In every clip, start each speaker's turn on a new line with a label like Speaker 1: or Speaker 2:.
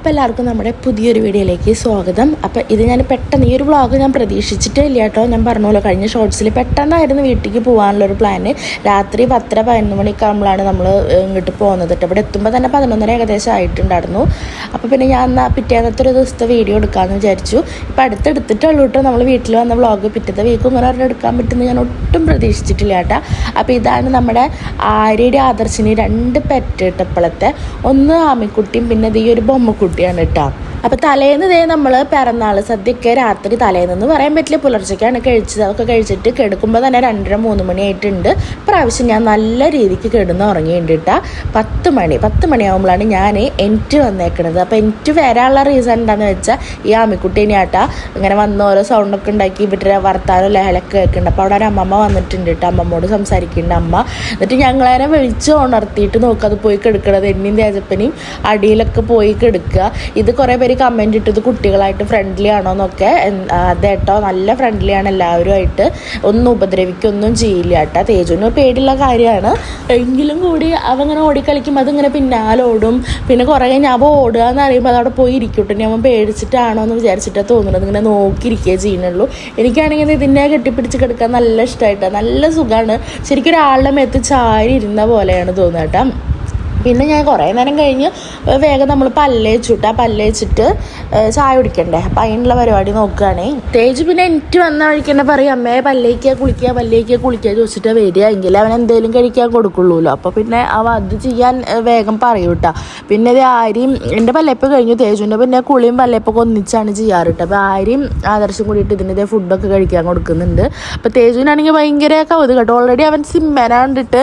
Speaker 1: അപ്പോൾ എല്ലാവർക്കും നമ്മുടെ പുതിയൊരു വീഡിയോയിലേക്ക് സ്വാഗതം. അപ്പോൾ ഇത് ഞാൻ പെട്ടെന്ന് ഈ ഒരു വ്ളോഗ് ഞാൻ പ്രതീക്ഷിച്ചിട്ടേ ഇല്ല കേട്ടോ. ഞാൻ പറഞ്ഞല്ലോ കഴിഞ്ഞ ഷോർട്സിൽ പെട്ടെന്നായിരുന്നു വീട്ടിലേക്ക് പോകാനുള്ളൊരു പ്ലാന് രാത്രി പത്തര പതിനൊന്ന് മണിയൊക്കെ ആകുമ്പോഴാണ് നമ്മൾ ഇങ്ങോട്ട് പോകുന്നത് കേട്ടോ. ഇവിടെ എത്തുമ്പോൾ തന്നെ പതിനൊന്നര ഏകദേശം ആയിട്ടുണ്ടായിരുന്നു. അപ്പോൾ പിന്നെ ഞാൻ എന്നാൽ പിറ്റേന്നത്തെ ഒരു ദിവസത്തെ വീഡിയോ എടുക്കാമെന്ന് വിചാരിച്ചു. ഇപ്പോൾ അടുത്തെടുത്തിട്ടുള്ളൂ കേട്ടോ. നമ്മൾ വീട്ടിൽ വന്ന വ്ളോഗ് പിറ്റത്തെ വീക്ക് ഇങ്ങനെ പറഞ്ഞ് എടുക്കാൻ പറ്റുമെന്ന് ഞാൻ ഒട്ടും പ്രതീക്ഷിച്ചിട്ടില്ല കേട്ടോ. അപ്പോൾ ഇതാണ് നമ്മുടെ ആര്യയുടെ ആദർശിനി രണ്ട് പെറ്റ് ഇട്ടപ്പോഴത്തെ ഒന്ന് ആമിക്കുട്ടിയും പിന്നെ ഈ ഒരു ബൊമ്മക്കുട്ടിയാണ് കേട്ടോ അപ്പോൾ തലേന്ന് ഇതേ നമ്മൾ പിറന്നാൾ സദ്യക്ക് രാത്രി തലേന്ന് എന്ന് പറയാൻ പറ്റില്ല. പുലർച്ചയ്ക്കാണ് കഴിച്ചത്. അതൊക്കെ കഴിച്ചിട്ട് കിടക്കുമ്പോൾ തന്നെ രണ്ടര മൂന്ന് മണി ആയിട്ടുണ്ട് പ്രാവശ്യം ഞാൻ നല്ല രീതിക്ക് കിടന്ന് ഉറങ്ങിയിട്ടുണ്ട് കേട്ടോ പത്ത് മണി പത്ത് മണിയാകുമ്പോഴാണ് ഞാൻ എനിക്ക് വന്നേക്കണത്. അപ്പോൾ എനിക്ക് വരാനുള്ള റീസൺ എന്താണെന്ന് വെച്ചാൽ ഈ ആമിക്കുട്ടീനെ ആട്ടാ ഇങ്ങനെ വന്ന ഓരോ സൗണ്ടൊക്കെ ഉണ്ടാക്കി ഇവരുടെ വർത്താനം ലഹലൊക്കെ കേൾക്കുന്നുണ്ട് അപ്പോൾ അവിടെ ഒരു അമ്മമ്മ വന്നിട്ടുണ്ട് കേട്ടോ അമ്മമ്മോട് സംസാരിക്കുന്നുണ്ട് അമ്മ എന്നിട്ട് ഞങ്ങളതിനെ വിളിച്ച് ഉണർത്തിയിട്ട് നോക്കുക അത് പോയി കിടക്കണത് എന്നെയും തേജപ്പനെയും അടിയിലൊക്കെ പോയി കിടക്കുക ഇത് കുറേ പേര് കമന്റ് ഇട്ടത് കുട്ടികളായിട്ട് ഫ്രണ്ട്ലി ആണോ എന്നൊക്കെ. അതേട്ടോ നല്ല ഫ്രണ്ട്ലി ആണ് എല്ലാവരുമായിട്ട്. ഒന്നും ഉപദ്രവിക്കൊന്നും ചെയ്യില്ല കേട്ടോ. തേജുവിന് പേടിയുള്ള കാര്യമാണ്. എങ്കിലും കൂടി അവങ്ങനെ ഓടിക്കളിക്കുമ്പോൾ അതിങ്ങനെ പിന്നാലെ ഓടും. പിന്നെ കുറേ ഞാൻ അപ്പോൾ ഓടുക എന്ന് അറിയുമ്പോൾ അതവിടെ പോയി ഇരിക്കട്ടെ. ഞാൻ പേടിച്ചിട്ടാണോ എന്ന് വിചാരിച്ചിട്ടാണ് തോന്നുന്നത്. ഇങ്ങനെ നോക്കിയിരിക്കുകയേ ചെയ്യുന്നുള്ളൂ. എനിക്കാണെങ്കിൽ ഇതിനെ കെട്ടിപ്പിടിച്ച് കിടക്കാൻ നല്ല ഇഷ്ടമായിട്ടാണ് നല്ല സുഖമാണ് ശരിക്കും ഒരാളുടെ മേത്ത് ചാരി ഇരുന്ന പോലെയാണ് തോന്നുന്നത് കേട്ടോ. പിന്നെ ഞാൻ കുറേ നേരം കഴിഞ്ഞ് വേഗം നമ്മൾ പല്ലേച്ചിട്ട് ആ പല്ലേച്ചിട്ട് ചായ കുടിക്കണ്ടേ? അപ്പം അതിനുള്ള പരിപാടി നോക്കുകയാണേ തേജ് പിന്നെ എനിക്ക് വന്ന വഴിക്ക് തന്നെ പറയും അമ്മയെ പല്ലേക്കുക കുളിക്കുക പല്ലേക്കുക കുളിക്കുക ചോദിച്ചിട്ട് വരിക. എങ്കിൽ അവൻ എന്തെങ്കിലും കഴിക്കാൻ കൊടുക്കുള്ളൂല്ലോ. അപ്പോൾ പിന്നെ അവ അത് ചെയ്യാൻ വേഗം പറയും കേട്ടോ പിന്നെ ഇത് ആരെയും എന്റെ പല്ലേപ്പ് കഴിഞ്ഞു? തേജുവിന്റെ പിന്നെ കുളിയും പല്ലേപ്പൊക്കെ ഒന്നിച്ചാണ് ചെയ്യാറ് കേട്ടോ അപ്പോൾ ആരെയും ആദർശം കൂടിയിട്ട് ഇതിന്റെ ഫുഡൊക്കെ കഴിക്കാൻ കൊടുക്കുന്നുണ്ട്. അപ്പോൾ തേജുവിനാണെങ്കിൽ ഭയങ്കര കൗതുക കേട്ടോ ഓൾറെഡി അവൻ സിമ്മേന കണ്ടിട്ട്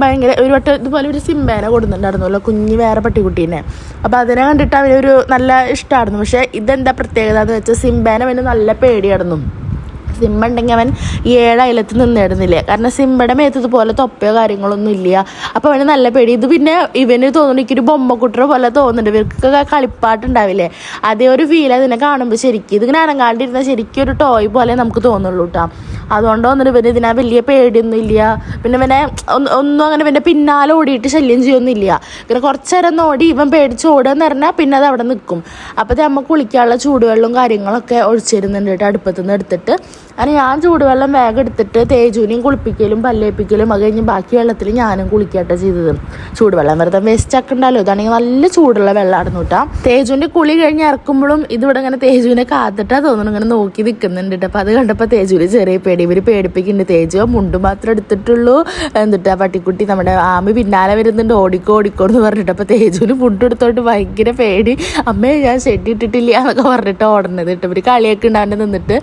Speaker 1: ഭയങ്കര ഒരു വട്ടം ഇതുപോലെ ഒരു സിംബേനെ കൊടുക്കുന്നുണ്ടായിരുന്നല്ലോ കുഞ്ഞ് വേറെ പട്ടിക്കുട്ടീനെ. അപ്പോൾ അതിനെ കണ്ടിട്ട് അവനൊരു നല്ല ഇഷ്ടമായിരുന്നു പക്ഷേ ഇതെന്താ പ്രത്യേകത എന്ന് വെച്ചാൽ സിംബേനെ അവന് നല്ല പേടിയായിരുന്നു. സിംബ ഉണ്ടെങ്കിൽ അവൻ ഈ ഏഴ് അയലത്ത് നിന്നിടുന്നില്ലേ. കാരണം സിമ്മയുടെ മേത്ത് ഇതുപോലെ തൊപ്പയോ കാര്യങ്ങളൊന്നും ഇല്ല. അപ്പോൾ അവന് നല്ല പേടി. ഇത് പിന്നെ ഇവന് തോന്നുന്നു എനിക്കൊരു ബൊമ്മക്കുട്ടറെ പോലെ തോന്നുന്നുണ്ട്. ഇവർക്കൊക്കെ കളിപ്പാട്ടുണ്ടാവില്ലേ? അതേ ഒരു ഫീൽ അതിനെ കാണുമ്പോൾ ശരിക്കും. ഇതിങ്ങനെ അനങ്ങാണ്ടിരുന്ന ശരിക്കും ഒരു ടോയ് പോലെ നമുക്ക് തോന്നുള്ളൂ കേട്ടോ അതുകൊണ്ട് തോന്നുന്നു ഇവന് ഇതിനാ വലിയ പേടിയൊന്നും ഇല്ല. പിന്നെ ഇവനെ ഒന്നും അങ്ങനെ ഇവന്റെ പിന്നാലെ ഓടിയിട്ട് ശല്യം ചെയ്യൊന്നുമില്ല ഇങ്ങനെ കുറച്ച് നേരം ഓടി ഇവൻ പേടിച്ച് ഓടുകയെന്ന് പറഞ്ഞാൽ പിന്നെ അത് അവിടെ നിൽക്കും അപ്പോഴത്തെ നമ്മൾ കുളിക്കാനുള്ള ചൂടുവെള്ളവും കാര്യങ്ങളൊക്കെ ഒഴിച്ചിരുന്നുണ്ട് കേട്ടോ അടുപ്പത്തുനിന്ന് എടുത്തിട്ട്. അങ്ങനെ ഞാൻ ചൂടുവെള്ളം വേഗം എടുത്തിട്ട് തേജുവിനെയും കുളിപ്പിക്കലും പല്ലേപ്പിക്കലും അത് കഴിഞ്ഞ് ബാക്കി വെള്ളത്തിൽ ഞാനും കുളിക്കട്ടെ ചെയ്തത്. ചൂടുവെള്ളം വെറുതെ വേസ്റ്റ് ആക്കണ്ടല്ലോ. ഇതാണെങ്കിൽ നല്ല ചൂടുള്ള വെള്ളമായിരുന്നു കേട്ടോ തേജുവിന്റെ കുളി കഴിഞ്ഞ് ഇറക്കുമ്പോഴും ഇതിവിടെ ഇങ്ങനെ തേജുവിനെ കാത്തിട്ടാ തോന്നുന്നു. ഇങ്ങനെ നോക്കി നിൽക്കുന്നുണ്ട് അപ്പോൾ അത് കണ്ടപ്പോൾ തേജുവിന് ചെറിയ പേടി. ഇവർ പേടിപ്പിക്കുന്നുണ്ട്. തേജു മുണ്ട് മാത്രം എടുത്തിട്ടുള്ളൂ. എന്നിട്ട് ആ പട്ടിക്കുട്ടി നമ്മുടെ ആമി പിന്നാലെ വരുന്നുണ്ട്. ഓടിക്കോ ഓടിക്കോ എന്ന് പറഞ്ഞിട്ട്. അപ്പോൾ തേജുവിന് മുണ്ട് എടുത്തോട്ട് ഭയങ്കര പേടി. അമ്മേ ഞാൻ ഷെഡ് ഇട്ടിട്ടില്ല എന്നൊക്കെ പറഞ്ഞിട്ട് ഓടുന്നത് കേട്ടോ ഇവർ കളിയൊക്കെ ഉണ്ടാണ്ട് നിന്നിട്ട്.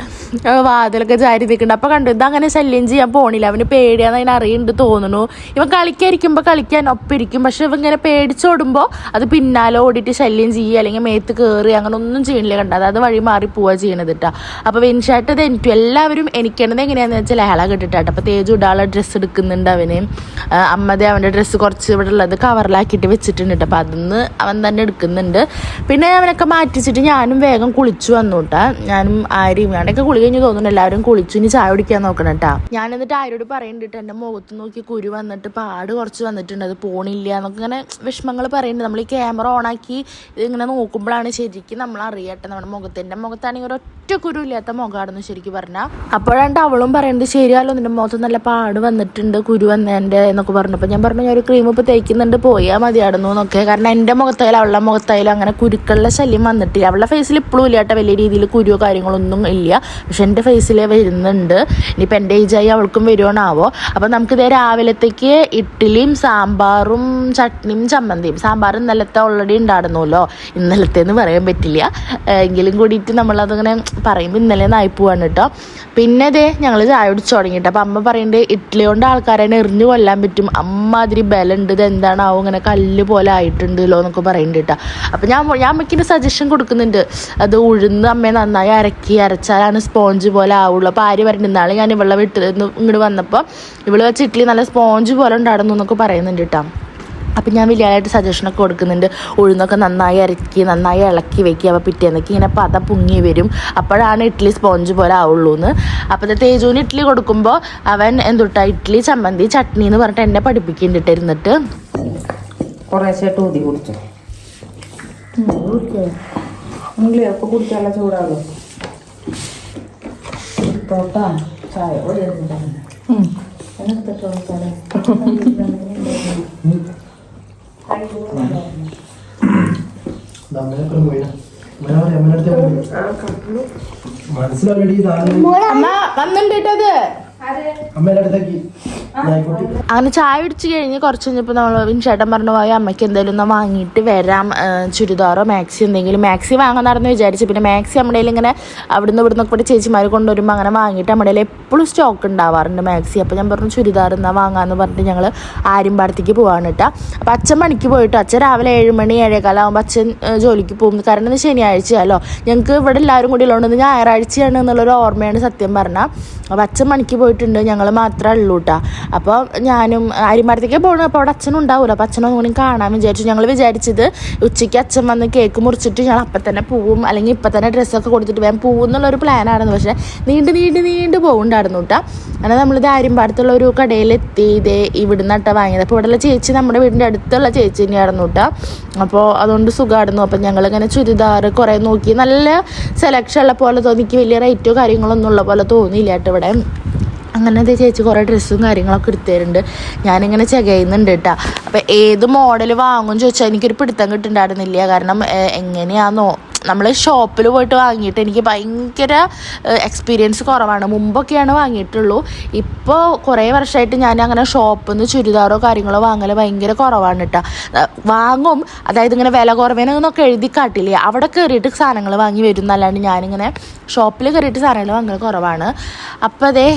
Speaker 1: ആ വാതിലൊക്കെ ചാരി നിൽക്കുന്നുണ്ട് അപ്പോൾ കണ്ടു ഇതങ്ങനെ ശല്യം ചെയ്യാൻ പോണില്ല. അവന് പേടിയാന്ന് അതിന് അറിയുന്നുണ്ട് തോന്നുന്നു. ഇവൻ കളിക്കാതിരിക്കുമ്പോൾ കളിക്കാൻ ഒപ്പിരിക്കും. പക്ഷെ ഇവ ഇങ്ങനെ പേടിച്ചോടുമ്പോൾ അത് പിന്നാലെ ഓടിയിട്ട് ശല്യം ചെയ്യുക അല്ലെങ്കിൽ മേത്ത് കയറി അങ്ങനെ ഒന്നും ചെയ്യണില്ല കണ്ട. അത് വഴി മാറി പോവുക ചെയ്യണത് കേട്ടോ അപ്പോൾ വെൻഷാട്ടത് എനിക്ക് എല്ലാവരും എനിക്കണത് എങ്ങനെയാണെന്ന് വെച്ചാൽ ലഹള കെട്ടിട്ടാട്ടോ അപ്പോൾ തേജു ഇടാളെ ഡ്രസ്സ് എടുക്കുന്നുണ്ട് അവന്. അമ്മതെ അവന്റെ ഡ്രസ്സ് കുറച്ച് ഇവിടെ ഉള്ളത് കവറിലാക്കിയിട്ട് വെച്ചിട്ടുണ്ട് കേട്ടോ അപ്പോൾ അതിന്ന് അവൻ തന്നെ എടുക്കുന്നുണ്ട്. പിന്നെ അവനൊക്കെ മാറ്റിച്ചിട്ട് ഞാനും വേഗം കുളിച്ചു വന്നു കേട്ടാ ഞാനും ആരും ഞാനൊക്കെ കുളി കഴിഞ്ഞ് തോന്നുന്നു എല്ലാവരും കുളിച്ചു. ഇനി ചായ കുടിക്കാൻ നോക്കണം കേട്ടാ ഞാൻ എന്നിട്ട് ആരോട് പറയണ്ടിട്ട് എന്റെ മുഖത്ത് നോക്കി കുരു വന്നിട്ട് പാട് കുറച്ച് വന്നിട്ടുണ്ട്. അത് പോണില്ല എന്നൊക്കെ ഇങ്ങനെ വിഷമങ്ങൾ പറയുന്നുണ്ട് നമ്മൾ ഈ ക്യാമറ ഓണാക്കി ഇതിങ്ങനെ നോക്കുമ്പോഴാണ് ശരിക്കും നമ്മൾ അറിയട്ടെ നമ്മുടെ മുഖത്ത്. എന്റെ മുഖത്താണെങ്കിൽ ഒരൊറ്റ കുരു ഇല്ലാത്ത മുഖമാണെന്ന് ശരിക്കും പറഞ്ഞാൽ അപ്പോഴാണ്ട് അവളും പറയുന്നത് ശരിയല്ലോ നിന്റെ മുഖത്ത് നല്ല പാട് വന്നിട്ടുണ്ട് കുരു വന്നതിന്റെ എന്നൊക്കെ പറഞ്ഞപ്പോൾ ഞാൻ പറഞ്ഞു ഞാൻ ഒരു ക്രീം ഇപ്പോൾ തേക്കുന്നുണ്ട് പോയാൽ മതിയായിരുന്നു എന്നൊക്കെ. കാരണം എന്റെ മുഖത്തായാലും അവളുടെ മുഖത്തായാലും അങ്ങനെ കുരുക്കളുടെ ശല്യം വന്നിട്ടില്ല. അവളുടെ ഫേസിൽ ഇപ്പോഴും ഇല്ലാട്ട വലിയ രീതിയിൽ കുരുവോ കാര്യങ്ങളൊന്നും ഇല്ല. പക്ഷെ എന്റെ ഫേസിൽ വരുന്നുണ്ട്. ഇനിയിപ്പോൾ എന്റെ ഏജായി അവൾക്കും വരുവാണാവോ? അപ്പോൾ നമുക്കിതേ രാവിലത്തേക്ക് ഇഡ്ഡലിയും സാമ്പാറും ചട്നിയും ചമ്മന്തിയും. സാമ്പാർ ഇന്നലത്തെ ഓൾറെഡി ഉണ്ടായിരുന്നല്ലോ ഇന്നലത്തെ എന്ന് പറയാൻ പറ്റില്ല. എങ്കിലും കൂടിയിട്ട് നമ്മളതിങ്ങനെ പറയുമ്പോൾ ഇന്നലെ നായി പോവാണ് കേട്ടോ പിന്നെ ദേ ഞങ്ങൾ ചായ കുടിച്ച് തുടങ്ങിയിട്ട്. അപ്പം അമ്മ പറയുന്നുണ്ട് ഇഡ്ഡലി കൊണ്ട് ആൾക്കാരെ എറിഞ്ഞു കൊല്ലാൻ പറ്റും. അമ്മ അമ്മാതിരി ബലമുണ്ട് ഇത് എന്താണാവോ? ഇങ്ങനെ കല്ല് പോലെ ആയിട്ടുണ്ടല്ലോ എന്നൊക്കെ പറയുന്നുണ്ട് കേട്ടോ അപ്പം ഞാൻ ഞാൻ അമ്മയ്ക്കിന്റെ സജഷൻ കൊടുക്കുന്നുണ്ട്. അത് ഉഴുന്ന് അമ്മയെ നന്നായി അരക്കി അരച്ചാലാണ് സ്പോഞ്ച് പോലെ ആവുള്ളൂ അപ്പോൾ ആര് പറയുന്നത് ഇന്നാളെ ഞാൻ ഇവളെ വീട്ടിൽ നിന്ന് ഇങ്ങോട്ട് വന്നപ്പോൾ ഇവൾ വെച്ച് ഇഡ്ഡലി നല്ല സ്പോഞ്ച് പോലെ ഉണ്ടായിരുന്നു എന്നൊക്കെ പറയുന്നുണ്ട് കേട്ടോ അപ്പം ഞാൻ വലിയതായിട്ട് സജഷനൊക്കെ കൊടുക്കുന്നുണ്ട്. ഉഴുന്നൊക്കെ നന്നായി ഇറക്കി നന്നായി ഇളക്കി വെക്കുക അപ്പോൾ പിറ്റേന്നൊക്കെ ഇങ്ങനെ പത പൊങ്ങി വരും. അപ്പോഴാണ് ഇഡ്ഡലി സ്പോഞ്ച് പോലെ ആവുള്ളൂ എന്ന് അപ്പോൾ തേജുവിന് ഇഡ്ഡലി കൊടുക്കുമ്പോൾ അവൻ എന്തുട്ടാ? ഇഡ്ഡലി ചമ്മന്തി ചട്നി എന്ന് പറഞ്ഞിട്ട് എന്നെ പഠിപ്പിക്കുന്നുണ്ട് ഇരുന്നിട്ട്.
Speaker 2: കുറേശ്ശായിട്ട് ഊതി കുടിച്ചു? കുടിക്കാനുള്ള ചൂടാണല്ലോ ഇട്ടോട്ടാ ചായ
Speaker 3: മനസ്സിലാക്കി
Speaker 1: അമ്മ വന്നിട്ടത്
Speaker 3: അമ്മേടെ അടുത്തേക്ക്.
Speaker 1: അങ്ങനെ ചായ പിടിച്ച് കഴിഞ്ഞ് കുറച്ച് കഴിഞ്ഞപ്പോൾ നമ്മൾ ചേട്ടൻ പറഞ്ഞു പോയി അമ്മയ്ക്ക് എന്തെങ്കിലും ഒന്ന് വാങ്ങിയിട്ട് വരാം ചുരിദാറോ മാക്സി എന്തെങ്കിലും. മാക്സി വാങ്ങാനായിരുന്നു വിചാരിച്ചു. പിന്നെ മാക്സി നമ്മുടെ ഇങ്ങനെ അവിടുന്ന് ഇവിടുന്ന് ഒക്കെ ചേച്ചിമാർ കൊണ്ടുവരുമ്പോൾ അങ്ങനെ വാങ്ങിയിട്ട് നമ്മുടെ എപ്പോഴും സ്റ്റോക്ക് ഉണ്ടാവാറുണ്ട് മാക്സി. അപ്പോൾ ഞാൻ പറഞ്ഞു ചുരിദാർ എന്നാ വാങ്ങാമെന്ന് പറഞ്ഞിട്ട് ഞങ്ങൾ ആര്യമ്പാടത്തേക്ക് പോവാണ് കേട്ടോ അപ്പോൾ അച്ഛൻ മണിക്ക് പോയിട്ട്? അച്ഛൻ രാവിലെ ഏഴ് മണി ഏഴേകാലാകുമ്പോൾ അച്ഛൻ ജോലിക്ക് പോകും. കാരണം ഇന്ന് ശനിയാഴ്ചയല്ലോ. ഞങ്ങൾക്ക് ഇവിടെ എല്ലാവരും കൂടി ഉള്ളതുകൊണ്ട് ഞായറാഴ്ചയാണ് എന്നുള്ളൊരു ഓർമ്മയാണ് സത്യം പറഞ്ഞാൽ അപ്പോൾ അച്ഛൻ മണിക്ക് പോയിട്ടുണ്ട്. ഞങ്ങൾ മാത്രമേ ഉള്ളൂ കേട്ടോ അപ്പോൾ ഞാനും അരിമരത്തേക്ക് പോകണം അപ്പോൾ അവിടെ അച്ഛനും ഉണ്ടാവില്ല അപ്പോൾ അച്ഛനും കൂടി കാണാൻ വിചാരിച്ചു. ഞങ്ങൾ വിചാരിച്ചത് ഉച്ചയ്ക്ക് അച്ഛൻ വന്ന് കേക്ക് മുറിച്ചിട്ട് ഞങ്ങൾ അപ്പം തന്നെ പോവും. അല്ലെങ്കിൽ ഇപ്പം തന്നെ ഡ്രസ്സൊക്കെ കൊടുത്തിട്ട് വേഗം പോവും എന്നുള്ളൊരു പ്ലാനായിരുന്നു പക്ഷേ നീണ്ട് നീണ്ട് നീണ്ട് പോകുന്നുണ്ടായിരുന്നു കേട്ടോ അങ്ങനെ നമ്മളിത് ആര്യമ്പാടത്തുള്ള ഒരു കടയിലെത്തി. ഇതേ ഇവിടുന്ന് കേട്ടോ വാങ്ങിയത്. അപ്പോൾ ഇവിടെയുള്ള ചേച്ചി നമ്മുടെ വീടിന്റെ അടുത്തുള്ള ചേച്ചി തന്നെയായിരുന്നു കേട്ടോ അപ്പോൾ അതുകൊണ്ട് സുഖമായിരുന്നു. അപ്പോൾ ഞങ്ങളിങ്ങനെ ചുരിദാർ കുറേ നോക്കി. നല്ല സെലക്ഷൻ ഉള്ള പോലെ തോന്നിക്ക് വലിയ റേറ്റോ കാര്യങ്ങളൊന്നും ഉള്ള പോലെ തോന്നിയില്ല കേട്ടോ ഇവിടെ. അങ്ങനെ അതേ ചേച്ചി കുറേ ഡ്രസ്സും കാര്യങ്ങളൊക്കെ എടുത്തുതരുന്നുണ്ട് ഞാനിങ്ങനെ ചെകയുന്നുണ്ട് കേട്ടോ അപ്പോൾ ഏത് മോഡൽ വാങ്ങും ചോദിച്ചാൽ എനിക്കൊരു പിടുത്തം കിട്ടുന്നുണ്ടായിരുന്നില്ല. കാരണം എങ്ങനെയാണെന്നോ നമ്മൾ ഷോപ്പിൽ പോയിട്ട് വാങ്ങിയിട്ട് എനിക്ക് ഭയങ്കര എക്സ്പീരിയൻസ് കുറവാണ്. മുമ്പൊക്കെയാണ് വാങ്ങിയിട്ടുള്ളൂ. ഇപ്പോൾ കുറേ വർഷമായിട്ട് ഞാൻ അങ്ങനെ ഷോപ്പിൽ നിന്ന് ചുരിദാറോ കാര്യങ്ങളോ വാങ്ങൽ ഭയങ്കര കുറവാണ് കേട്ടോ വാങ്ങും. അതായത് ഇങ്ങനെ വില കുറവേനൊക്കെ എഴുതി കാട്ടില്ലേ? അവിടെ കയറിയിട്ട് സാധനങ്ങൾ വാങ്ങി വരും എന്നല്ലാണ്ട് ഞാനിങ്ങനെ ഷോപ്പിൽ കയറിയിട്ട് സാധനങ്ങൾ വാങ്ങൽ കുറവാണ്. അപ്പോൾ അതേ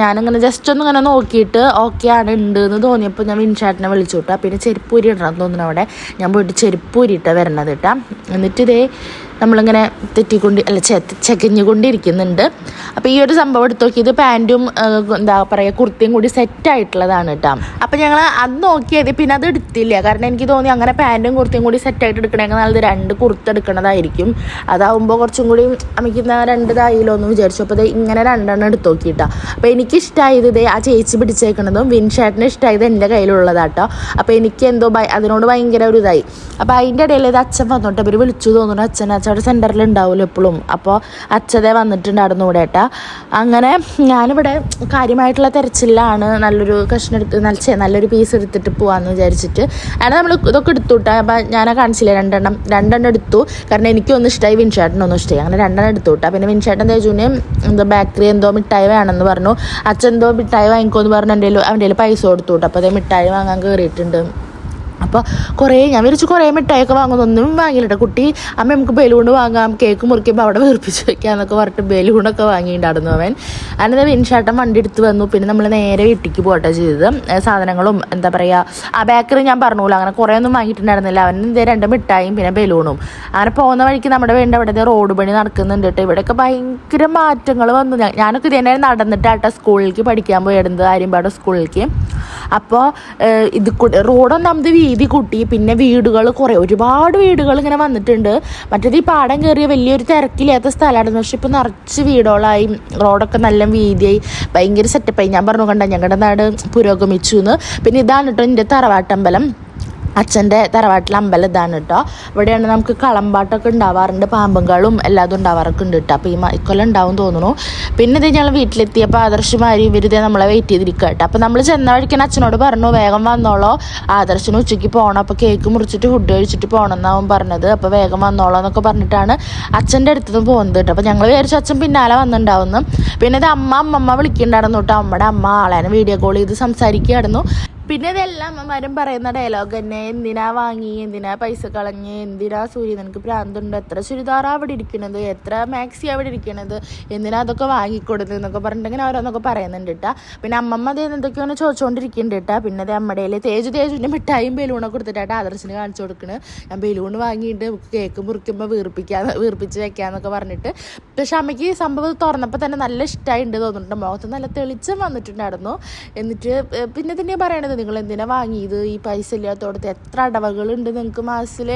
Speaker 1: ഞാനിങ്ങനെ ജസ്റ്റ് ഒന്ന് ഇങ്ങനെ നോക്കിയിട്ട് ഓക്കെ ആണ് ഉണ്ട് എന്ന് തോന്നിയപ്പോൾ ഞാൻ വിൻഷാട്ടിനെ വിളിച്ചു കിട്ടാം പിന്നെ ചെരുപ്പൂരി ഇടണം തോന്നുന്നു അവിടെ. ഞാൻ പോയിട്ട് ചെരുപ്പൂരി ഇട്ട വരണത് കേട്ടോ എന്നിട്ട് ഇതേ നമ്മളിങ്ങനെ തെറ്റിക്കൊണ്ട് അല്ല ചെ ചകഞ്ഞുകൊണ്ടിരിക്കുന്നുണ്ട്. അപ്പോൾ ഈ ഒരു സംഭവം എടുത്ത് നോക്കി ഇത് പാന്റും എന്താ പറയുക കുർത്തിയും കൂടി സെറ്റ് ആയിട്ടുള്ളതാണ് കേട്ടോ അപ്പോൾ ഞങ്ങൾ അത് നോക്കിയത് പിന്നെ അത് എടുത്തില്ല. കാരണം എനിക്ക് തോന്നി അങ്ങനെ പാന്റും കുർത്തിയും കൂടി സെറ്റ് ആയിട്ട് എടുക്കണമെങ്കിൽ നല്ലത് രണ്ട് കുർത്ത എടുക്കണതായിരിക്കും. അതാവുമ്പോൾ കുറച്ചും കൂടി നമുക്ക് ഇന്ന് രണ്ട് ഇതായില്ലോ എന്ന് വിചാരിച്ചു. അപ്പോൾ ഇങ്ങനെ രണ്ടെണ്ണം എടുത്ത് നോക്കിയിട്ടാ. അപ്പോൾ എനിക്ക് ഇഷ്ടമായത് ഇതേ ആ ചേച്ചി പിടിച്ചേക്കണതും വിൻഷേട്ടിന് ഇഷ്ടമായത് എന്റെ കയ്യിലുള്ളതാട്ടോ അപ്പോൾ എനിക്ക് എന്തോ അതിനോട് ഭയങ്കര ഒരു ഇതായി. അപ്പോൾ അതിന്റെ ഇടയിൽ ഇത് അച്ഛൻ വന്നോട്ടെ അവർ വിളിച്ചു തോന്നുന്നു അച്ഛൻ അവിടെ സെന്ററിൽ ഉണ്ടാവുമല്ലോ എപ്പോഴും അപ്പോൾ അച്ഛതേ വന്നിട്ടുണ്ടായിരുന്നു ഇവിടെ ഏട്ടാ. അങ്ങനെ ഞാനിവിടെ കാര്യമായിട്ടുള്ള തിരച്ചിലാണ് നല്ലൊരു കഷ്ണം എടുത്ത് നല്ല നല്ലൊരു പീസ് എടുത്തിട്ട് പോകാമെന്ന് വിചാരിച്ചിട്ട്. അങ്ങനെ നമ്മൾ ഇതൊക്കെ എടുത്തു കേട്ടോ അപ്പം ഞാൻ കാണിച്ചില്ല? രണ്ടെണ്ണം രണ്ടെണ്ണം എടുത്തു. കാരണം എനിക്കൊന്നും ഇഷ്ടമായി വിൻഷേട്ടനൊന്നും ഇഷ്ടമായി അങ്ങനെ രണ്ടെണ്ണം എടുത്തു കേട്ടോ പിന്നെ വിൻഷേട്ടൻ തേജുവിന് എന്തോ ബേക്കറി എന്തോ മിഠായി വേണമെന്ന് പറഞ്ഞു. അച്ഛൻ എന്തോ മിഠായി വാങ്ങിക്കോന്ന് പറഞ്ഞു. എന്റെ അവന്റെ പൈസ കൊടുത്തു കിട്ടും അപ്പോൾ അതേ മിഠായി വാങ്ങാൻ കയറിയിട്ടുണ്ട് അപ്പോൾ കുറേ ഞാൻ വിചാരിച്ചു കുറേ മിഠായിയൊക്കെ വാങ്ങുന്നൊന്നും വാങ്ങിയില്ല കുട്ടി അമ്മ നമുക്ക് ബലൂൺ വാങ്ങാം കേക്ക് മുറിക്കുമ്പോൾ അവിടെ വീർപ്പിച്ച് വെക്കാന്നൊക്കെ പറഞ്ഞിട്ട് ബലൂണൊക്കെ വാങ്ങിയിട്ടുണ്ടായിരുന്നു അവൻ. അങ്ങനെ വിൻഷാട്ടൻ വണ്ടി എടുത്ത് വന്നു. പിന്നെ നമ്മൾ നേരെ വീട്ടിലേക്ക് പോട്ടെ ചെയ്തത്. സാധനങ്ങളും എന്താ പറയുക ആ ബേക്കറി ഞാൻ പറഞ്ഞോളൂ അങ്ങനെ കുറേ ഒന്നും വാങ്ങിയിട്ടുണ്ടായിരുന്നില്ല. അവൻ ഇതേ രണ്ട് മിഠായും പിന്നെ ബലൂണും. അങ്ങനെ പോകുന്ന വഴിക്ക് നമ്മുടെ വേണ്ട അവിടെ റോഡ് പണി നടക്കുന്നുണ്ട് കേട്ടോ ഇവിടെയൊക്കെ ഭയങ്കര മാറ്റങ്ങൾ വന്നു. ഞാനൊക്കെ ഇതേ നടന്നിട്ടാട്ടോ സ്കൂളിലേക്ക് പഠിക്കാൻ പോയിരുന്നത് ആര്യമ്പാട് സ്കൂളിലേക്ക് അപ്പോൾ ഇത് റോഡൊന്നാമത് വീതി കൂട്ടി. പിന്നെ വീടുകൾ കുറേ ഒരുപാട് വീടുകൾ ഇങ്ങനെ വന്നിട്ടുണ്ട്. മറ്റേത് ഈ പാടം കയറിയ വലിയൊരു തിരക്കില്ലാത്ത സ്ഥലമായിരുന്നു. പക്ഷെ ഇപ്പോൾ നിറച്ച് വീടുകളായി റോഡൊക്കെ നല്ല വീതിയായി. ഭയങ്കര സെറ്റപ്പായി ഞാൻ പറഞ്ഞു കണ്ട ഞങ്ങളുടെ നാട് പുരോഗമിച്ചു എന്ന് പിന്നെ ഇതാണ് കേട്ടോ എന്റെ തറവാട്ടമ്പലം. അച്ഛന്റെ തറവാട്ടിലെ അമ്പലം ഇതാണ് കേട്ടോ. ഇവിടെയാണ് നമുക്ക് കളമ്പാട്ടൊക്കെ ഉണ്ടാവാറുണ്ട്. പാമ്പുകളും എല്ലാതും ഉണ്ടാവാറൊക്കെ ഉണ്ട് കേട്ടോ. അപ്പോൾ ഈ മൈക്കൊല്ലം ഉണ്ടാവും തോന്നുന്നു. പിന്നെ ഇത് ഞങ്ങൾ വീട്ടിലെത്തിയപ്പോൾ ആദർശമാരി ഇവരിതേ നമ്മളെ വെയിറ്റ് ചെയ്തിരിക്കുക കേട്ടോ. അപ്പോൾ നമ്മൾ ചെന്ന വഴിക്കാൻ അച്ഛനോട് പറഞ്ഞു വേഗം വന്നോളോ. ആദർശന് ഉച്ചയ്ക്ക് പോകണം അപ്പോൾ കേക്ക് മുറിച്ചിട്ട് ഫുഡ് കഴിച്ചിട്ട് പോകണം എന്നാവും പറഞ്ഞത്. അപ്പോൾ വേഗം വന്നോളോ എന്നൊക്കെ പറഞ്ഞിട്ടാണ് അച്ഛന്റെ അടുത്ത് നിന്ന് പോകുന്നത് കേട്ടോ. അപ്പോൾ ഞങ്ങൾ വിചാരിച്ചു അച്ഛൻ പിന്നാലെ വന്നിട്ടുണ്ടാവുന്നു പിന്നെ ഇത് അമ്മ അമ്മമ്മ വിളിക്കുന്നുണ്ടായിരുന്നു കേട്ടോ. അമ്മയുടെ അമ്മ ആളെ വീഡിയോ കോൾ ചെയ്ത് സംസാരിക്കുകയായിരുന്നു പിന്നെ ഇതെല്ലാം അമ്മമാരും പറയുന്ന ഡയലോഗ് തന്നെ. എന്തിനാ വാങ്ങി? എന്തിനാ പൈസ കളഞ്ഞ്? എന്തിനാ സൂര്യ നിനക്ക് പ്രാന്തുണ്ട് എത്ര ചുരിദാറാ അവിടെ ഇരിക്കണത്? എത്ര മാക്സി അവിടെ ഇരിക്കണത്? എന്തിനാ അതൊക്കെ വാങ്ങിക്കൊടുത്ത് എന്നൊക്കെ പറഞ്ഞിട്ടുണ്ടെങ്കിൽ ഓരോന്നൊക്കെ പറയുന്നുണ്ട് കേട്ടാ പിന്നെ അമ്മമ്മ അത് എന്തൊക്കെയാണ് ചോദിച്ചുകൊണ്ടിരിക്കുന്നുണ്ട് കേട്ടാ പിന്നെ അത് അമ്മയുടെ തേജു തേജുവിന്റെ മിഠായും ബലൂണൊക്കെ കൊടുത്തിട്ടാ ആദർശിന് കാണിച്ചു കൊടുക്കണ്. ഞാൻ ബലൂൺ വാങ്ങിയിട്ട് കേക്ക് മുറിക്കുമ്പോൾ വീർപ്പിക്കാൻ വീർപ്പിച്ച് വെക്കാന്നൊക്കെ പറഞ്ഞിട്ട്. പക്ഷെ അമ്മയ്ക്ക് സംഭവം തുറന്നപ്പോൾ തന്നെ നല്ല ഇഷ്ടമായിട്ടുണ്ട് തോന്നുന്നുണ്ട്. മുഖത്ത് നല്ല തെളിച്ചം വന്നിട്ടുണ്ടായിരുന്നു. എന്നിട്ട് പിന്നെ തന്നെയാണ് പറയണത് നിങ്ങൾ എന്തിനാണ് വാങ്ങിയത്? ഈ പൈസ ഇല്ലാത്തോടത്ത് എത്ര അടവകളുണ്ട് നിങ്ങൾക്ക് മാസത്തിൽ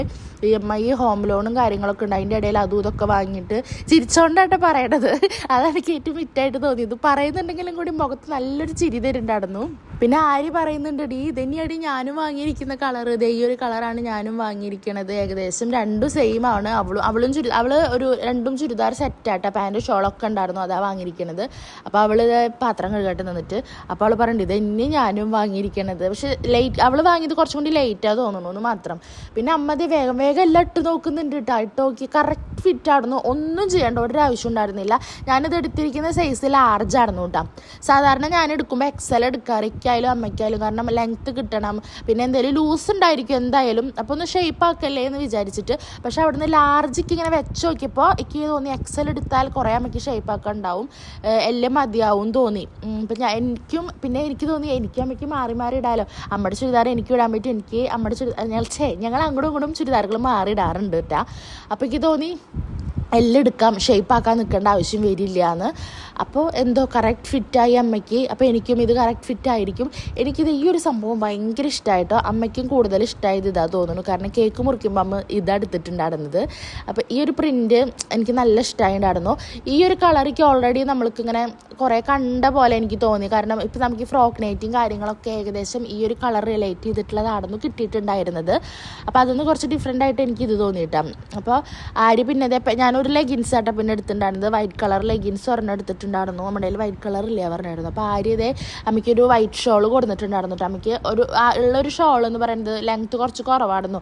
Speaker 1: ഇ എം ഐ ഹോം ലോണും കാര്യങ്ങളൊക്കെ ഉണ്ട്. അതിന്റെ ഇടയിൽ അതും ഇതൊക്കെ വാങ്ങിയിട്ട് ചിരിച്ചോണ്ടാണ് പറയണത്. അതാണ് എനിക്ക് ഏറ്റവും മിറ്റായിട്ട് തോന്നിയത്. പറയുന്നുണ്ടെങ്കിലും കൂടി മുഖത്ത് നല്ലൊരു ചിരി തരുന്നുണ്ടായിരുന്നു. പിന്നെ ആര് പറയുന്നുണ്ട് ഡി ഇതന്നെയാടി ഞാനും വാങ്ങിയിരിക്കുന്ന കളർ ഇതേ ഈ ഒരു കളറാണ് ഞാനും വാങ്ങിയിരിക്കണത്. ഏകദേശം രണ്ടും സെയിം ആണ്. അവളും അവളും ചുരി അവൾ ഒരു രണ്ടും ചുരിദാർ സെറ്റാട്ടോ പാന്റ് ഷോളൊക്കെ ഉണ്ടായിരുന്നു. അതാ വാങ്ങിയിരിക്കണത്. അപ്പോൾ അവൾ പാത്രം കഴുകട്ട് നിന്നിട്ട് അപ്പോൾ അവൾ പറഞ്ഞിട്ട് ഇതന്നെ ഞാനും വാങ്ങിയിരിക്കണത്. പക്ഷെ ലൈറ്റ് അവൾ വാങ്ങിയത് കുറച്ചും കൂടി ലേറ്റാ തോന്നുന്നു എന്ന് മാത്രം. പിന്നെ അമ്മ ദേ വേഗം വേഗം എല്ലാം ഇട്ട് നോക്കുന്നുണ്ട് കേട്ടോ ഇട്ട് നോക്കി കറക്റ്റ് ഫിറ്റ് ആയിരുന്നു ഒന്നും ചെയ്യേണ്ട ഒരു ആവശ്യം ഉണ്ടായിരുന്നില്ല. ഞാനിത് എടുത്തിരിക്കുന്ന സൈസ് ലാർജ് ആയിരുന്നു കേട്ടോ സാധാരണ ഞാൻ എടുക്കുമ്പോൾ എക്സൽ എടുക്കാറ് ഇക്കായാലും അമ്മയ്ക്കായാലും. കാരണം ലെങ്ത്ത് കിട്ടണം. പിന്നെ എന്തെങ്കിലും ലൂസ് ഉണ്ടായിരിക്കും എന്തായാലും. അപ്പോൾ ഒന്ന് ഷേപ്പ് ആക്കല്ലേ എന്ന് വിചാരിച്ചിട്ട്. പക്ഷേ അവിടുന്ന് ലാർജിക്ക് ഇങ്ങനെ വെച്ച് നോക്കിയപ്പോൾ എനിക്ക് തോന്നി എക്സൽ എടുത്താൽ കുറേ അമ്മയ്ക്ക് ഷേപ്പ് ആക്കാൻ ഉണ്ടാവും. എല്ലാം മതിയാവും തോന്നി. ഇപ്പം ഞാൻ എനിക്കും പിന്നെ എനിക്ക് തോന്നി എനിക്കും അമ്മയ്ക്ക് മാറി മാറി ഇടാലോ അമ്മയുടെ ചുരിദാർ എനിക്ക് ഇടാൻ പറ്റും. എനിക്ക് അമ്മയുടെ ചുരിദാർ ഞങ്ങൾ ഛേ ഞങ്ങൾ അങ്ങോട്ടും ഇങ്ങോട്ടും ചുരിദാറുകൾ മാറി ഇടാറുണ്ട് കേട്ടാ. അപ്പോൾ എനിക്ക് തോന്നി എല്ലാം എടുക്കാം. ഷേപ്പ് ആക്കാൻ നിൽക്കേണ്ട ആവശ്യം വരില്ല എന്ന്. അപ്പോൾ എന്തോ കറക്റ്റ് ഫിറ്റായി അമ്മയ്ക്ക്. അപ്പോൾ എനിക്കും ഇത് കറക്റ്റ് ഫിറ്റ് ആയിരിക്കും. എനിക്കിത് ഈ ഒരു സംഭവം ഭയങ്കര ഇഷ്ടമായിട്ടോ അമ്മയ്ക്കും കൂടുതൽ ഇഷ്ടമായത് ഇതാ തോന്നുന്നു. കാരണം കേക്ക് മുറിക്കുമ്പോൾ അമ്മ ഇതാ എടുത്തിട്ടുണ്ടായിരുന്നത്. അപ്പോൾ ഈ ഒരു പ്രിന്റ് എനിക്ക് നല്ല ഇഷ്ടമായിട്ടുണ്ടായിരുന്നു ഈ ഒരു കളറിക്ക് ഓൾറെഡി നമ്മൾക്ക് ഇങ്ങനെ കുറേ കണ്ട പോലെ എനിക്ക് തോന്നി. കാരണം ഇപ്പം നമുക്ക് ഫ്രോക്ക് നൈറ്റും കാര്യങ്ങളൊക്കെ ഏകദേശം ഈ ഒരു കളർ റിലേറ്റ് ചെയ്തിട്ടുള്ളതാണെന്ന് കിട്ടിയിട്ടുണ്ടായിരുന്നത്. അപ്പോൾ അതൊന്ന് കുറച്ച് ഡിഫറെന്റ് ആയിട്ട് എനിക്ക് ഇത് തോന്നിയിട്ടാണ് അപ്പോൾ ആര് പിന്നെ പ- ഞാനൊരു ലെഗിൻസ് ആട്ടോ പിന്നെ എടുത്തിട്ടുണ്ടായിരുന്നത്. വൈറ്റ് കളർ ലെഗിൻസ് ഒരെണ്ണം എടുത്തിട്ടുണ്ടായിരുന്നു. നമ്മുടെ കയ്യിൽ വൈറ്റ് കളർ ഇല്ലേ പറഞ്ഞായിരുന്നു. അപ്പോൾ ആര് ഇതേ അമ്മയ്ക്കൊരു വൈറ്റ് ഷോൾ കൊടുത്തിട്ടുണ്ടായിരുന്നു അമ്മയ്ക്ക് ഒരു ഉള്ള ഉള്ളൊരു ഷോൾ എന്ന് പറയുന്നത് ലെങ്ത്ത് കുറച്ച് കുറവായിരുന്നു.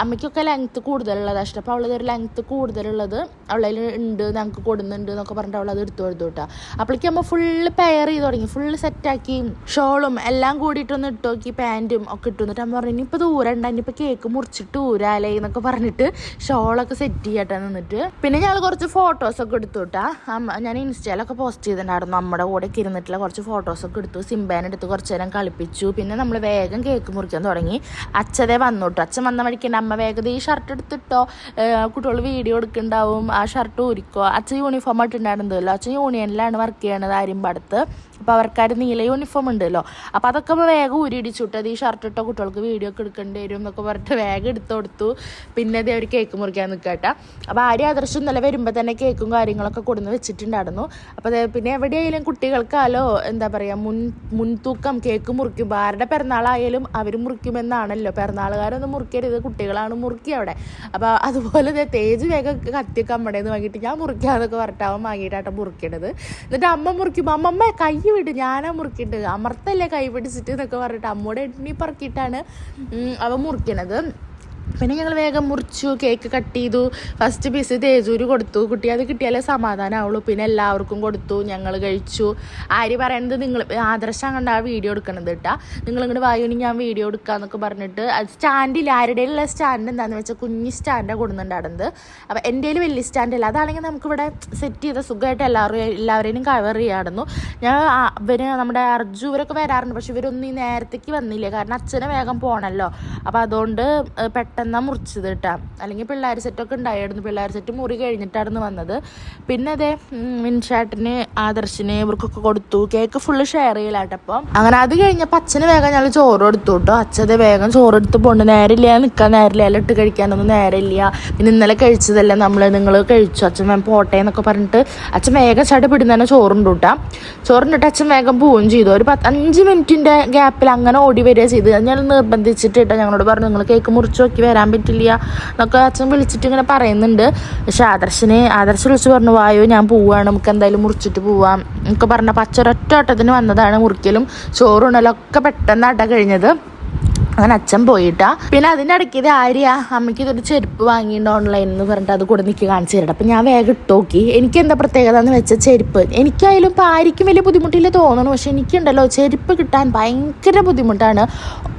Speaker 1: അമ്മയ്ക്കൊക്കെ ലെങ്ത്ത് കൂടുതലുള്ളതാണ് ഇഷ്ടം. അപ്പോൾ അവളത് ഒരു ലെങ്ത്ത് കൂടുതലുള്ളത് അവളതിൽ ഉണ്ട് ഞങ്ങൾക്ക് കൊടുക്കുന്നുണ്ട് എന്നൊക്കെ പറഞ്ഞിട്ട് അവളത് എടുത്തു കൊടുത്തു കേട്ടോ അപ്പോഴേക്കും അമ്മ ഫുള്ള് പെയർ ചെയ്ത് തുടങ്ങി. ഫുള്ള് സെറ്റാക്കി ഷോളും എല്ലാം കൂടിയിട്ടൊന്ന് ഇട്ട് നോക്കി പാന്റും ഒക്കെ ഇട്ടു എന്നിട്ട് അമ്മ പറഞ്ഞു ഇനിയിപ്പോൾ ദൂരം ഉണ്ട് ഇനിയിപ്പോൾ കേക്ക് മുറിച്ചിട്ട് ഊരാലേ എന്നൊക്കെ പറഞ്ഞിട്ട് ഷോളൊക്കെ സെറ്റ് ചെയ്യട്ടെ നിന്നിട്ട് പിന്നെ ഞങ്ങൾ കുറച്ച് ഫോട്ടോസൊക്കെ എടുത്തു കേട്ടാ. ഞാൻ ഇൻസ്റ്റയിലൊക്കെ പോസ്റ്റ് ചെയ്തിട്ടുണ്ടായിരുന്നു. നമ്മുടെ കൂടെ കിരുന്നിട്ടുള്ള കുറച്ച് ഫോട്ടോസൊക്കെ എടുത്തു. സിംബാൻ എടുത്ത് കുറച്ച് നേരം കളിപ്പിച്ചു. പിന്നെ നമ്മൾ വേഗം കേക്ക് മുറിക്കാൻ തുടങ്ങി. അച്ഛതേ വന്നു കേട്ടോ. അച്ഛൻ വന്ന വഴിക്കേണ്ട അമ്മ വേഗത ഈ ഷർട്ട് എടുത്തിട്ടോ. കുട്ടികൾ വീഡിയോ എടുക്കുന്നുണ്ടാവും. ആ ഷർട്ട് ഊരിക്കോ. അച്ഛൻ യൂണിഫോം ആയിട്ടുണ്ടായിരുന്നല്ലോ അച്ഛൻ യൂണിയനിലാണ് വർക്ക് ചെയ്യണത്. ആര്യമ്പടത്ത് അപ്പോൾ അവർക്കാർ നീല യൂണിഫോം ഉണ്ടല്ലോ. അപ്പോൾ അതൊക്കെ വേഗം ഊരിടിച്ചുട്ടത് ഈ ഷർട്ട് ഇട്ട കുട്ടികൾക്ക് വീഡിയോ ഒക്കെ എടുക്കേണ്ടി വരും എന്നൊക്കെ പറഞ്ഞിട്ട് വേഗം എടുത്തു കൊടുത്തു. പിന്നെ അതേ അവർ കേക്ക് മുറിക്കാൻ നിൽക്കട്ടെ അപ്പോൾ ആരും ആദർശം ഇന്നലെ വരുമ്പോൾ തന്നെ കേക്കും കാര്യങ്ങളൊക്കെ കൊടുന്ന് വെച്ചിട്ടുണ്ടായിരുന്നു. അപ്പോൾ പിന്നെ എവിടെയായാലും കുട്ടികൾക്കാലോ എന്താ പറയുക മുൻ മുൻതൂക്കം കേക്ക് മുറിക്കുമ്പോൾ ആരുടെ പിറന്നാളായാലും അവർ മുറിക്കുമെന്നാണല്ലോ. പിറന്നാളുകാരൊന്നും മുറിക്കരുത്. കുട്ടികളാണ് മുറുക്കി അവിടെ. അപ്പോൾ അതുപോലെ തേജ് വേഗം കത്തിയൊക്കെ അമ്മടേന്ന് വാങ്ങിയിട്ട് ഞാൻ മുറിക്കാന്നൊക്കെ പറഞ്ഞിട്ട് അവൻ വാങ്ങിയിട്ടാട്ടോ മുറിക്കണത്. എന്നിട്ട് അമ്മ മുറിക്കുമ്പോൾ അമ്മമ്മ കൈ വിട് ഞാനാ മുറിക്കിട്ട് അമർത്തല്ലേ കൈ പിടിച്ചിട്ട് എന്നൊക്കെ പറഞ്ഞിട്ട് അമ്മയുടെ എണ്ണി പറക്കിയിട്ടാണ് അവ മുറിക്കണത്. പിന്നെ ഞങ്ങൾ വേഗം മുറിച്ചു കേക്ക് കട്ട് ചെയ്തു. ഫസ്റ്റ് പീസ് തേജൂര് കൊടുത്തു. കുട്ടി അത് കിട്ടിയാലേ സമാധാനമാവുള്ളൂ പിന്നെ എല്ലാവർക്കും കൊടുത്തു ഞങ്ങൾ കഴിച്ചു. ആര് പറയുന്നത് നിങ്ങൾ ആദർശം കണ്ട ആ വീഡിയോ എടുക്കണത് കേട്ടാ നിങ്ങൾ ഇങ്ങോട്ട് വായുവിന് ഞാൻ വീഡിയോ എടുക്കാന്നൊക്കെ പറഞ്ഞിട്ട് അത് സ്റ്റാൻഡിൽ ആരുടെയുള്ള സ്റ്റാൻഡ് എന്താണെന്ന് വെച്ചാൽ കുഞ്ഞ് സ്റ്റാൻഡാണ് കൊടുക്കുന്നുണ്ടായിരുന്നത് അപ്പോൾ എന്റെ കയ്യിൽ വലിയ സ്റ്റാൻഡല്ല അതാണെങ്കിൽ നമുക്കിവിടെ സെറ്റ് ചെയ്ത സുഖമായിട്ട് എല്ലാവരും എല്ലാവരെയും കവർ ചെയ്യാമായിരുന്നു. ഞാൻ ഇവർ നമ്മുടെ അർജു ഇവരൊക്കെ വരാറുണ്ട്. പക്ഷെ ഇവരൊന്നും ഈ നേരത്തേക്ക് വന്നില്ല. കാരണം അച്ഛനെ വേഗം പോകണമല്ലോ അപ്പോൾ അതുകൊണ്ട് ഏഹ്, പെട്ടെന്നാണ് മുറിച്ചത് കേട്ടോ അല്ലെങ്കിൽ പിള്ളേർ സെറ്റൊക്കെ ഉണ്ടായിരുന്നു. പിള്ളേർ സെറ്റ് മുറി കഴിഞ്ഞിട്ടായിരുന്നു വന്നത്. പിന്നെ അതെ മിൻഷാട്ടിന് ആദർശിന് ഇവർക്കൊക്കെ കൊടുത്തു. കേക്ക് ഫുള്ള് ഷെയർ ചെയ്യലാട്ടപ്പം അങ്ങനെ അത് കഴിഞ്ഞപ്പോൾ അച്ഛന് വേഗം ഞങ്ങൾ ചോറ് കൊടുത്തു കേട്ടോ അച്ഛത് വേഗം ചോറ് എടുത്ത് പോണ്ട്. നേരില്ല നിൽക്കാൻ നേരില്ല അല്ല ഇട്ട് കഴിക്കാനൊന്നും നേരമില്ല പിന്നെ ഇന്നലെ കഴിച്ചതല്ല നമ്മൾ നിങ്ങൾ കഴിച്ചു? അച്ഛൻ വേഗം പോട്ടെ എന്നൊക്കെ പറഞ്ഞിട്ട് അച്ഛൻ വേഗം ചട പിടുന്ന തന്നെ ചോറുണ്ട് കേട്ടോ ചോറുണ്ടിട്ട് അച്ഛൻ വേഗം പോവുകയും ചെയ്തു. ഒരു പത്ത് അഞ്ച് മിനിറ്റിന്റെ ഗ്യാപ്പിൽ അങ്ങനെ ഓടി വരിക ചെയ്ത് ഞാൻ നിർബന്ധിച്ചിട്ട് കേട്ടോ ഞങ്ങളോട് പറഞ്ഞു. നിങ്ങൾ കേക്ക് മുറിച്ച് നോക്കി വരാൻ പറ്റില്ല എന്നൊക്കെ അച്ഛൻ വിളിച്ചിട്ട് ഇങ്ങനെ പറയുന്നുണ്ട്. പക്ഷെ ആദർശിനെ ആദർശ് വിളിച്ച് പറഞ്ഞു വായോ ഞാൻ പോവാണ് നമുക്ക് എന്തായാലും മുറിച്ചിട്ട് പോവാം. എന്നൊക്കെ പറഞ്ഞപ്പോൾ അച്ഛൻ ഒറ്റ ഓട്ടത്തിന് വന്നതാണ് മുറിക്കലും ചോറുണലൊക്കെ പെട്ടെന്ന് പെട്ടെന്നാട്ടാ കഴിഞ്ഞത്. അങ്ങനെ അച്ഛൻ പോയിട്ടാ. പിന്നെ അതിന്റെ ഇടയ്ക്ക് ഇത് ആര്യ അമ്മയ്ക്ക് ഇതൊരു ചെരുപ്പ് വാങ്ങിയിട്ട് ഓൺലൈനിൽ എന്ന് പറഞ്ഞിട്ട് അത് കൂടെ നിൽക്കി കാണിച്ചു തരട്ടെ. അപ്പം ഞാൻ വേഗം ഇട്ടോക്കി എനിക്ക് എന്താ പ്രത്യേകത എന്ന് വെച്ചാൽ ചെരുപ്പ്. എനിക്കായാലും ഇപ്പോൾ ആർക്കും വലിയ ബുദ്ധിമുട്ടില്ല തോന്നുന്നു പക്ഷെ എനിക്കുണ്ടല്ലോ ചെരുപ്പ് കിട്ടാൻ ഭയങ്കര ബുദ്ധിമുട്ടാണ്.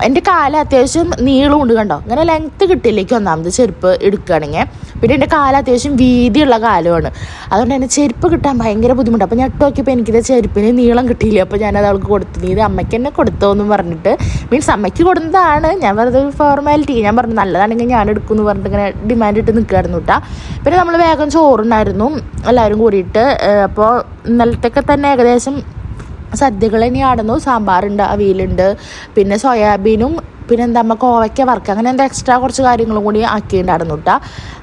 Speaker 1: എന്റെ കാല അത്യാവശ്യം നീളമുണ്ട് കണ്ടോ? അങ്ങനെ ലെങ്ത്ത് കിട്ടില്ലേക്ക് ഒന്നാമത് ചെരുപ്പ് എടുക്കുകയാണെങ്കിൽ പിന്നെ എന്റെ കാല അത്യാവശ്യം വീതിയുള്ള കാലമാണ് അതുകൊണ്ട് തന്നെ ചെരുപ്പ് കിട്ടാൻ ഭയങ്കര ബുദ്ധിമുട്ട്. അപ്പോൾ ഞാൻ ഇട്ടോക്കിയപ്പോൾ എനിക്കിത് ചെരുപ്പിന് നീളം കിട്ടിയില്ല. അപ്പോൾ ഞാനത് അവൾക്ക് കൊടുത്തു. നീ ഇത് അമ്മയ്ക്ക് തന്നെ കൊടുത്തോ എന്ന് പറഞ്ഞിട്ട്. മീൻസ് അമ്മയ്ക്ക് കൊടുത്തതാണ് ഞാൻ വെറുതെ ഒരു ഫോർമാലിറ്റി ഞാൻ പറഞ്ഞു നല്ലതാണെങ്കിൽ ഞാൻ എടുക്കും എന്ന് പറഞ്ഞിട്ട് ഇങ്ങനെ ഡിമാൻഡ് ഇട്ട് നിൽക്കുകയായിരുന്നു കേട്ടോ പിന്നെ നമ്മൾ വേഗം ചോറുണ്ടായിരുന്നു. എല്ലാവരും കൂടിയിട്ട് അപ്പോൾ ഇന്നലത്തൊക്കെ തന്നെ ഏകദേശം സദ്യകൾ തന്നെയാണെന്നു സാമ്പാറുണ്ട് അവിയലുണ്ട് പിന്നെ സോയാബീനും പിന്നെ എന്താ അമ്മ കോവയ്ക്ക വർക്ക് അങ്ങനെ എന്താ എക്സ്ട്രാ കുറച്ച് കാര്യങ്ങളും കൂടി ആക്കിയിട്ടുണ്ടായിരുന്നു കേട്ടോ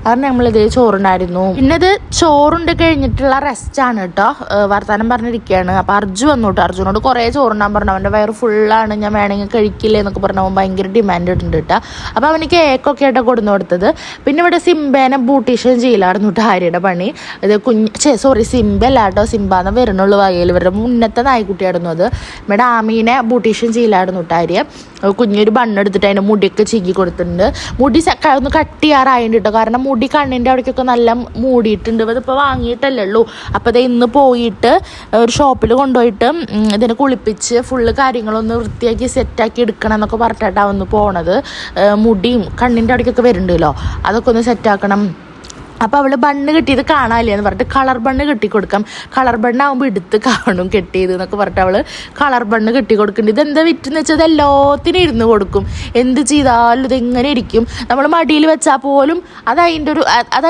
Speaker 1: കാരണം നമ്മളിത് ചോറുണ്ടായിരുന്നു. പിന്നെ ഇത് ചോറുണ്ട് കഴിഞ്ഞിട്ടുള്ള റെസ്റ്റാണ് കേട്ടോ വർത്താനം പറഞ്ഞിരിക്കുകയാണ് അപ്പോൾ അർജു വന്നു കേട്ടോ അർജുനോട് കുറേ ചോറുണ്ടാൻ പറഞ്ഞു. അവന്റെ വയറ് ഫുള്ളാണ് ഞാൻ വേണമെങ്കിൽ കഴിക്കില്ലേ എന്നൊക്കെ പറഞ്ഞു. അവൻ ഭയങ്കര ഡിമാൻഡ് ഉണ്ട് കേട്ടോ അപ്പോൾ അവന് കേക്കൊക്കെ ആയിട്ട് കൊടുന്നു കൊടുത്തത്. പിന്നെ ഇവിടെ സിംബേനെ ബൂട്ടീഷൻ ചെയ്യലായിരുന്നു കേട്ടോ ആര്യയുടെ പണി. ഇത് കുഞ്ഞ് ചേ സോറി സിംബ അല്ല കേട്ടോ സിംബാന്ന് വരുന്നുള്ളൂ വകയിൽ ഇവരുടെ മുന്നത്തെ നായ്ക്കുട്ടിയായിരുന്നു അത്. ഇവിടെ ആമീനെ ബൂട്ടീഷൻ ചെയ്യലായിരുന്നു കേട്ടോ ആര്യ. കുഞ്ഞൊരു ബണ്ണെടുത്തിട്ട് അതിന്റെ മുടിയൊക്കെ ചീകി കൊടുത്തിട്ടുണ്ട്. മുടി ഒന്ന് കട്ട് ചെയ്യാറായിട്ടുണ്ട് കേട്ടോ കാരണം മുടി കണ്ണിന്റെ അവിടേക്കൊക്കെ നല്ല മൂടിയിട്ടുണ്ട്. അതിപ്പോൾ വാങ്ങിയിട്ടല്ലേ ഉള്ളൂ. അപ്പോൾ ഇത് ഇന്ന് പോയിട്ട് ഒരു ഷോപ്പിൽ കൊണ്ടുപോയിട്ട് ഇതിനെ കുളിപ്പിച്ച് ഫുള്ള് കാര്യങ്ങളൊന്ന് വൃത്തിയാക്കി സെറ്റാക്കി എടുക്കണം എന്നൊക്കെ പറഞ്ഞിട്ടാണ് ഒന്ന് പോണത് മുടിയും കണ്ണിന്റെ അവിടേക്കൊക്കെ വരുന്നുണ്ടല്ലോ. അതൊക്കെ ഒന്ന് സെറ്റാക്കണം അപ്പോൾ അവൾ ബണ്ണ് കിട്ടിയത് കാണാനില്ല എന്ന് പറഞ്ഞിട്ട് കളർ ബണ്ണ് കെട്ടി കൊടുക്കാം കളർ ബണ്ണാകുമ്പോൾ എടുത്ത് കാണും കെട്ടിയത് എന്നൊക്കെ പറഞ്ഞിട്ട് അവൾ കളർ ബണ്ണ് കെട്ടി കൊടുക്കുന്നുണ്ട് ഇതെന്താ വിറ്റെന്ന് വെച്ചാൽ എല്ലാത്തിനും ഇരുന്ന് കൊടുക്കും. എന്ത് ചെയ്താലും ഇത് എങ്ങനെ ഇരിക്കും? നമ്മൾ മടിയിൽ വെച്ചാൽ പോലും അത് അതിന്റെ ഒരു അത്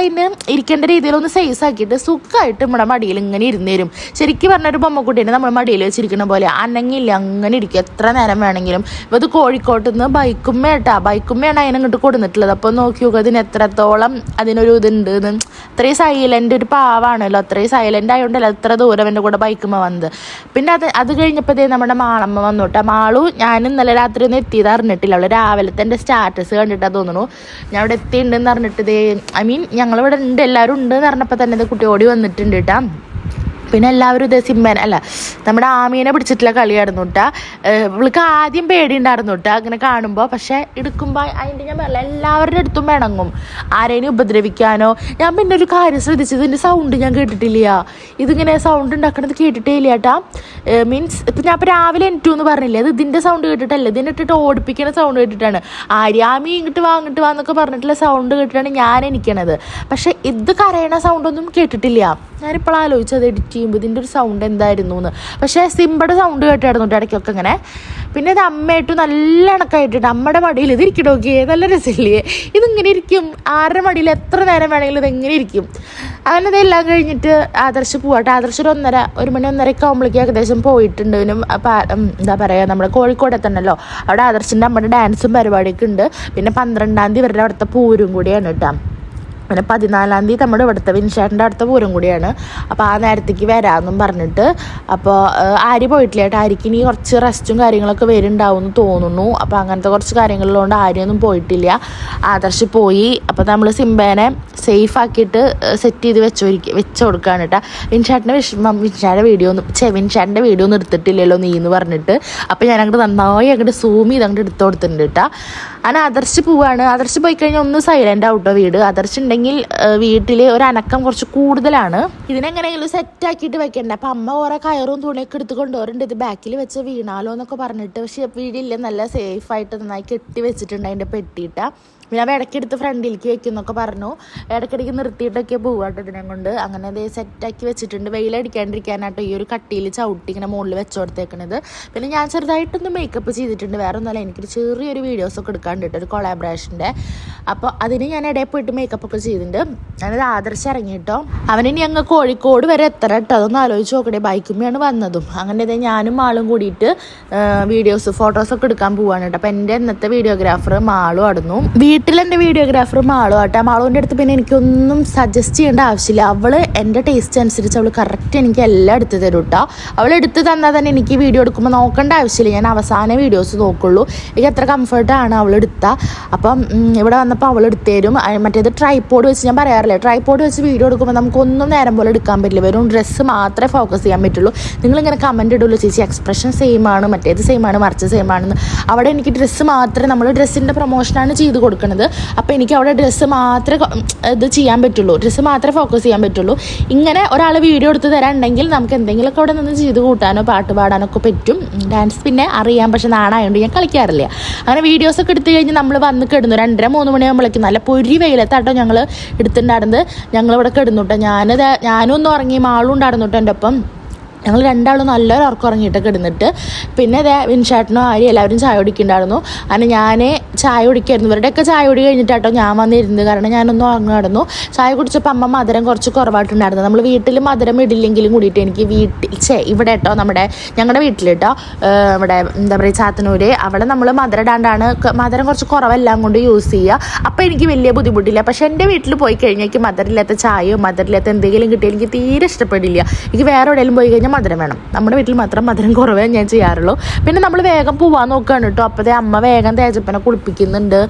Speaker 1: ഇരിക്കേണ്ട രീതിയിലൊന്ന് സൈസ് ആക്കിയിട്ട് സുഖമായിട്ട് നമ്മുടെ മടിയിൽ ഇങ്ങനെ ഇരുന്ന് തരും. ശരിക്കും പറഞ്ഞൊരു ബൊമ്മക്കുട്ടീനെ നമ്മൾ മടിയിൽ വെച്ചിരിക്കുന്ന പോലെ അനങ്ങില്ല അങ്ങനെ ഇരിക്കും. എത്ര നേരം വേണമെങ്കിലും. ഇപ്പോൾ ഇത് കോഴിക്കോട്ട് നിന്ന് ബൈക്കുമ്മേട്ടാ. ബൈക്കുമ്മയാണ് അതിനങ്ങോട്ട് കൊടുത്തിട്ടുള്ളത് അപ്പോൾ നോക്കി നോക്കുക അതിന് എത്രത്തോളം അതിനൊരു ഇതുണ്ട്. എന്ന് അത്രയും സൈലന്റ് ഒരു പാവാണല്ലോ. അത്രയും സൈലന്റ് ആയതുകൊണ്ടല്ലോ അത്ര ദൂരം എന്റെ കൂടെ ബൈക്കുമ്പോൾ വന്നത്. പിന്നെ അത് അത് കഴിഞ്ഞപ്പോഴത്തേ നമ്മുടെ മാളമ്മ വന്നു കേട്ടോ മാളു ഞാൻ ഇന്നലെ രാത്രി ഒന്നും എത്തിയത് അറിഞ്ഞിട്ടില്ല. അവൾ രാവിലത്തെ എന്റെ സ്റ്റാറ്റസ് കണ്ടിട്ടാ തോന്നുന്നു ഞാൻ ഇവിടെ എത്തിയിട്ടുണ്ടെന്ന് അറിഞ്ഞിട്ട് ഇതേ ഐ മീൻ ഞങ്ങളിവിടെ ഉണ്ട് എല്ലാവരും ഉണ്ട് എന്ന് പറഞ്ഞപ്പോൾ തന്നെ ഇത് കുട്ടി ഓടി വന്നിട്ടുണ്ട് കേട്ടോ. പിന്നെ എല്ലാവരും ഇതേ സിമ്മൻ അല്ല നമ്മുടെ ആമീനെ പിടിച്ചിട്ടുള്ള കളിയായിരുന്നു കേട്ടാ ഇവൾക്ക് ആദ്യം പേടിയുണ്ടായിരുന്നു കേട്ടാ അങ്ങനെ കാണുമ്പോൾ പക്ഷേ എടുക്കുമ്പോൾ അതിന്റെ ഞാൻ പറയില്ല എല്ലാവരുടെ അടുത്തും വേണങ്ങും. ആരെയും ഉപദ്രവിക്കാനോ. ഞാൻ പിന്നെ ഒരു കാര്യം ശ്രദ്ധിച്ചത് ഇതിന്റെ സൗണ്ട് ഞാൻ കേട്ടിട്ടില്ല. ഇതിങ്ങനെ സൗണ്ട് ഉണ്ടാക്കണത് കേട്ടിട്ടേ ഇല്ല കേട്ടാ മീൻസ് ഇപ്പം ഞാൻ ഇപ്പോൾ രാവിലെ എനിറ്റു എന്ന് പറഞ്ഞില്ലേ അത് ഇതിന്റെ സൗണ്ട് കേട്ടിട്ടല്ല. ഇതിനെ ഇട്ടിട്ട് ഓടിപ്പിക്കുന്ന സൗണ്ട് കേട്ടിട്ടാണ്. ആര്യാമി ഇങ്ങോട്ട് വാ ഇങ്ങോട്ട് വാ എന്നൊക്കെ പറഞ്ഞിട്ടുള്ള സൗണ്ട് കേട്ടിട്ടാണ് ഞാൻ എനിക്കണത് പക്ഷേ ഇത് കരയണ സൗണ്ടൊന്നും കേട്ടിട്ടില്ല. ഞാനിപ്പോൾ ആലോചിച്ചത് എഡിറ്റ് ചെയ്യുമ്പോൾ ഇതിന്റെ ഒരു സൗണ്ട് എന്തായിരുന്നു എന്ന് പക്ഷേ സിമ്പയുടെ സൗണ്ട് കേട്ടായിരുന്നു കേട്ടോ ഇടയ്ക്കൊക്കെ ഇങ്ങനെ. പിന്നെ ഇത് അമ്മയായിട്ട് നല്ല ഇണക്കായിട്ടുണ്ട് അമ്മയുടെ മടിയിൽ ഇത് ഇരിക്കണ നോക്കിയേ. നല്ല രസമില്ലേ? ഇതിങ്ങനെ ഇരിക്കും. ആരുടെ മടിയിൽ എത്ര നേരം വേണമെങ്കിലും ഇതെങ്ങനെ ഇരിക്കും. അങ്ങനെ ഇതെല്ലാം കഴിഞ്ഞിട്ട് ആദർശ് പോവാട്ടെ. ആദർശ് ഒരു ഒന്നര ഒരു മണി ഒന്നരയൊക്കെ ആകുമ്പോഴേക്കും ഏകദേശം പോയിട്ടുണ്ട്. പിന്നെ എന്താ പറയുക നമ്മുടെ കോഴിക്കോട് എത്തണല്ലോ അവിടെ ആദർശിന്റെ അമ്മയുടെ ഡാൻസും പരിപാടിയൊക്കെ ഉണ്ട്. പിന്നെ പന്ത്രണ്ടാം തീയതി ഇവരുടെ അവിടുത്തെ പൂരും കൂടിയാണ് കേട്ടോ. പിന്നെ പതിനാലാം തീയതി നമ്മുടെ ഇവിടുത്തെ വിൻഷാട്ടിന്റെ അടുത്ത പൂരം കൂടിയാണ്. അപ്പോൾ ആ നേരത്തേക്ക് വരാമെന്നും പറഞ്ഞിട്ട്. അപ്പോൾ ആര് പോയിട്ടില്ല കേട്ടോ ആര്യക്ക് ഇനി കുറച്ച് റെസ്റ്റും കാര്യങ്ങളൊക്കെ വരുന്നുണ്ടാവും എന്ന് തോന്നുന്നു. അപ്പോൾ അങ്ങനത്തെ കുറച്ച് കാര്യങ്ങളിലുകൊണ്ട് ആര്യൊന്നും പോയിട്ടില്ല. ആദർശ് പോയി. അപ്പോൾ നമ്മൾ സിംബേനെ സേഫ് ആക്കിയിട്ട് സെറ്റ് ചെയ്ത് വെച്ച് വെച്ച് കൊടുക്കുകയാണ് കേട്ടോ. വിൻഷാട്ടിന്റെ വിഷമം വിൻഷാന്റെ വീഡിയോ ഒന്നും ചെ വിൻഷാട്ടിന്റെ വീഡിയോ ഒന്നും എടുത്തിട്ടില്ലല്ലോ നീ എന്ന് പറഞ്ഞിട്ട്. അപ്പോൾ ഞാൻ അങ്ങോട്ട് നന്നായി അങ്ങോട്ട് സൂം ചെയ്ത് അങ്ങോട്ട് എടുത്തു കൊടുത്തിട്ടുണ്ട് കേട്ടോ. അങ്ങനെ അതർച്ച് പോവാണ്. അതർച്ച് പോയി കഴിഞ്ഞാൽ ഒന്ന് സൈലന്റ് ആവട്ടോ വീട്. അതർച്ച് ഉണ്ടെങ്കിൽ വീട്ടിൽ ഒരു അനക്കം കുറച്ച് കൂടുതലാണ്. ഇതിനെങ്ങനെയെങ്കിലും സെറ്റ് ആക്കിയിട്ട് വെക്കണ്ട? അപ്പം അമ്മ കുറേ കയറും തുണിയൊക്കെ എടുത്ത് കൊണ്ടുപോരുണ്ട് ഇത് ബാക്കിൽ വെച്ച് വീണാലോ എന്നൊക്കെ പറഞ്ഞിട്ട്. പക്ഷേ വീടില്ല. നല്ല സേഫായിട്ട് നന്നായി കെട്ടി വെച്ചിട്ടുണ്ട്. അതിന്റെ പെട്ടിയിട്ട. പിന്നെ അവ ഇടയ്ക്കെടുത്ത് ഫ്രണ്ടിലേക്ക് വെക്കും എന്നൊക്കെ പറഞ്ഞു. ഇടയ്ക്കിടയ്ക്ക് നിർത്തിയിട്ടൊക്കെ പോവാട്ടോ ഇതിനെ കൊണ്ട്. അങ്ങനെ അത് സെറ്റാക്കി വെച്ചിട്ടുണ്ട്. വെയിലടിക്കാണ്ടിരിക്കാനായിട്ട് ഈ ഒരു കട്ടിയിൽ ചവിട്ടി ഇങ്ങനെ മുകളിൽ വെച്ച് കൊടുത്തേക്കണത്. പിന്നെ ഞാൻ ചെറുതായിട്ടൊന്ന് മേക്കപ്പ് ചെയ്തിട്ടുണ്ട്. വേറെ ഒന്നുമല്ല എനിക്കൊരു ചെറിയൊരു വീഡിയോസൊക്കെ ഒക്കെ കേട്ടോ ഒരു കൊളാബറേഷന്റെ അപ്പോൾ അതിന് ഞാൻ ഇടയിൽ പോയിട്ട് മേക്കപ്പ് ഒക്കെ ചെയ്തിട്ടുണ്ട്. ഞാനത് ആദർശം ഇറങ്ങി കേട്ടോ. അവനിനി ഞങ്ങൾ കോഴിക്കോട് വരെ എത്ര കേട്ടോ. അതൊന്ന് ആലോചിച്ച് നോക്കട്ടെ ബൈക്കുമ്മയാണ് വന്നതും. അങ്ങനെ ഇതേ ഞാനും ആളും കൂടിയിട്ട് വീഡിയോസ് ഫോട്ടോസൊക്കെ എടുക്കാൻ പോവാണ് കേട്ടോ. അപ്പോൾ എന്റെ ഇന്നത്തെ വീഡിയോഗ്രാഫർ മാളും ആടുന്നു. വീട്ടിൽ എന്റെ വീഡിയോഗ്രാഫർ മാളു ആട്ടെ. മാളുവിന്റെ അടുത്ത് പിന്നെ എനിക്കൊന്നും സജസ്റ്റ് ചെയ്യേണ്ട ആവശ്യമില്ല. അവൾ എന്റെ ടേസ്റ്റ് അനുസരിച്ച് അവൾ കറക്റ്റ് എനിക്ക് എല്ലാം എടുത്ത് തരും കേട്ടോ അവൾ എടുത്ത് തന്നാൽ തന്നെ എനിക്ക് വീഡിയോ എടുക്കുമ്പോൾ നോക്കേണ്ട ആവശ്യമില്ല. ഞാൻ അവസാന വീഡിയോസ് നോക്കുള്ളൂ. എനിക്ക് എത്ര കംഫർട്ടാണ് അവൾ എടുത്ത. അപ്പം ഇവിടെ വന്നപ്പോൾ അവൾ എടുത്തു തരും. മറ്റേത് ട്രൈപ്പോഡ് വെച്ച് ഞാൻ പറയാറില്ല? ട്രൈപ്പോഡ് വെച്ച് വീഡിയോ എടുക്കുമ്പോൾ നമുക്കൊന്നും നേരം പോലെ എടുക്കാൻ പറ്റില്ല. വെറും ഡ്രസ്സ് മാത്രമേ ഫോക്കസ് ചെയ്യാൻ പറ്റുള്ളൂ. നിങ്ങളിങ്ങനെ കമന്റ് ഇടുള്ളൂ ചേച്ചി എക്സ്പ്രഷൻ സെയിം ആണ്. മറ്റേത് സെയിം ആണ്. മറിച്ച് സെയിം ആണെന്ന്. അവിടെ എനിക്ക് ഡ്രസ്സ് മാത്രമേ നമ്മൾ ഡ്രസ്സിന്റെ പ്രൊമോഷനാണ് ചെയ്ത് കൊടുക്കുന്നത് അപ്പോൾ എനിക്ക് അവിടെ ഡ്രസ്സ് മാത്രമേ ഇത് ചെയ്യാൻ പറ്റുള്ളൂ. ഡ്രസ്സ് മാത്രമേ ഫോക്കസ് ചെയ്യാൻ പറ്റുള്ളൂ. ഇങ്ങനെ ഒരാൾ വീഡിയോ എടുത്ത് തരാനുണ്ടെങ്കിൽ നമുക്ക് എന്തെങ്കിലുമൊക്കെ അവിടെ നിന്ന് ചെയ്ത് കൂട്ടാനോ പാട്ട് പാടാനോ ഒക്കെ പറ്റും ഡാൻസ് പിന്നെ അറിയാം. പക്ഷെ നാണായതുകൊണ്ട് ഞാൻ കളിക്കാറില്ല. അങ്ങനെ വീഡിയോസൊക്കെ എടുത്തു കഴിഞ്ഞ് നമ്മൾ വന്ന് കിടന്നു. രണ്ടര മൂന്ന് മണിയാകുമ്പോഴേക്കും നല്ല പൊരി വെയിലത്താട്ടോ ഞങ്ങൾ എടുത്തിട്ടുണ്ടായിരുന്നത് ഞങ്ങളിവിടെ കിടന്നു കേട്ടോ ഞാനത് ഞാനും ഒന്ന് ഉറങ്ങി മാളും ഉണ്ടായിരുന്നു കേട്ടോ എന്റെ ഒപ്പം. ഞങ്ങൾ രണ്ടാളും നല്ലൊരു ഉറക്കം ഉറങ്ങിയിട്ടൊക്കെ ഇടുന്നിട്ട് പിന്നെ ഇതേ വിൻഷാട്ടിനും ആരി എല്ലാവരും ചായ കുടിക്കുന്നുണ്ടായിരുന്നു. അങ്ങനെ ഞാൻ ചായ കുടിക്കായിരുന്നു. ഇവരുടെയൊക്കെ ചായ കുടി കഴിഞ്ഞിട്ടാട്ടോ ഞാൻ വന്നിരുന്നത്. കാരണം ഞാനൊന്ന് ഉറങ്ങുമായിരുന്നു ചായ കുടിച്ചപ്പോൾ അമ്മ മധുരം കുറച്ച് കുറവായിട്ടുണ്ടായിരുന്നു. നമ്മൾ വീട്ടിൽ മധുരം ഇടില്ലെങ്കിലും കൂടിയിട്ട് എനിക്ക് വീട്ടിൽ ചേ ഇവിടെ കേട്ടോ നമ്മുടെ ഞങ്ങളുടെ വീട്ടിൽ കേട്ടോ ഇവിടെ എന്താ പറയുക ചാത്തനൂര് അവിടെ നമ്മൾ മധുരം ഇടാണ്ടാണ് മധുരം കുറച്ച് കുറവെല്ലാം കൊണ്ട് യൂസ് ചെയ്യുക. അപ്പോൾ എനിക്ക് വലിയ ബുദ്ധിമുട്ടില്ല. പക്ഷെ എന്റെ വീട്ടിൽ പോയി കഴിഞ്ഞാൽ എനിക്ക് മധുരമില്ലാത്ത ചായയോ മധുരമില്ലാത്ത എന്തെങ്കിലും കിട്ടിയാൽ എനിക്ക് തീരെ ഇഷ്ടപ്പെടില്ല. എനിക്ക് വേറെ എവിടെയെങ്കിലും പോയി കഴിഞ്ഞാൽ മധുരം വേണം. നമ്മുടെ വീട്ടിൽ മാത്രം മധുരം കുറവേ ഞാൻ ചെയ്യാറുള്ളൂ. പിന്നെ നമ്മൾ വേഗം പോവാൻ നോക്കുകയാണ് കേട്ടോ. അപ്പോൾ അമ്മ വേഗം തേജപ്പനെ കുളിപ്പിക്കുന്നുണ്ട്.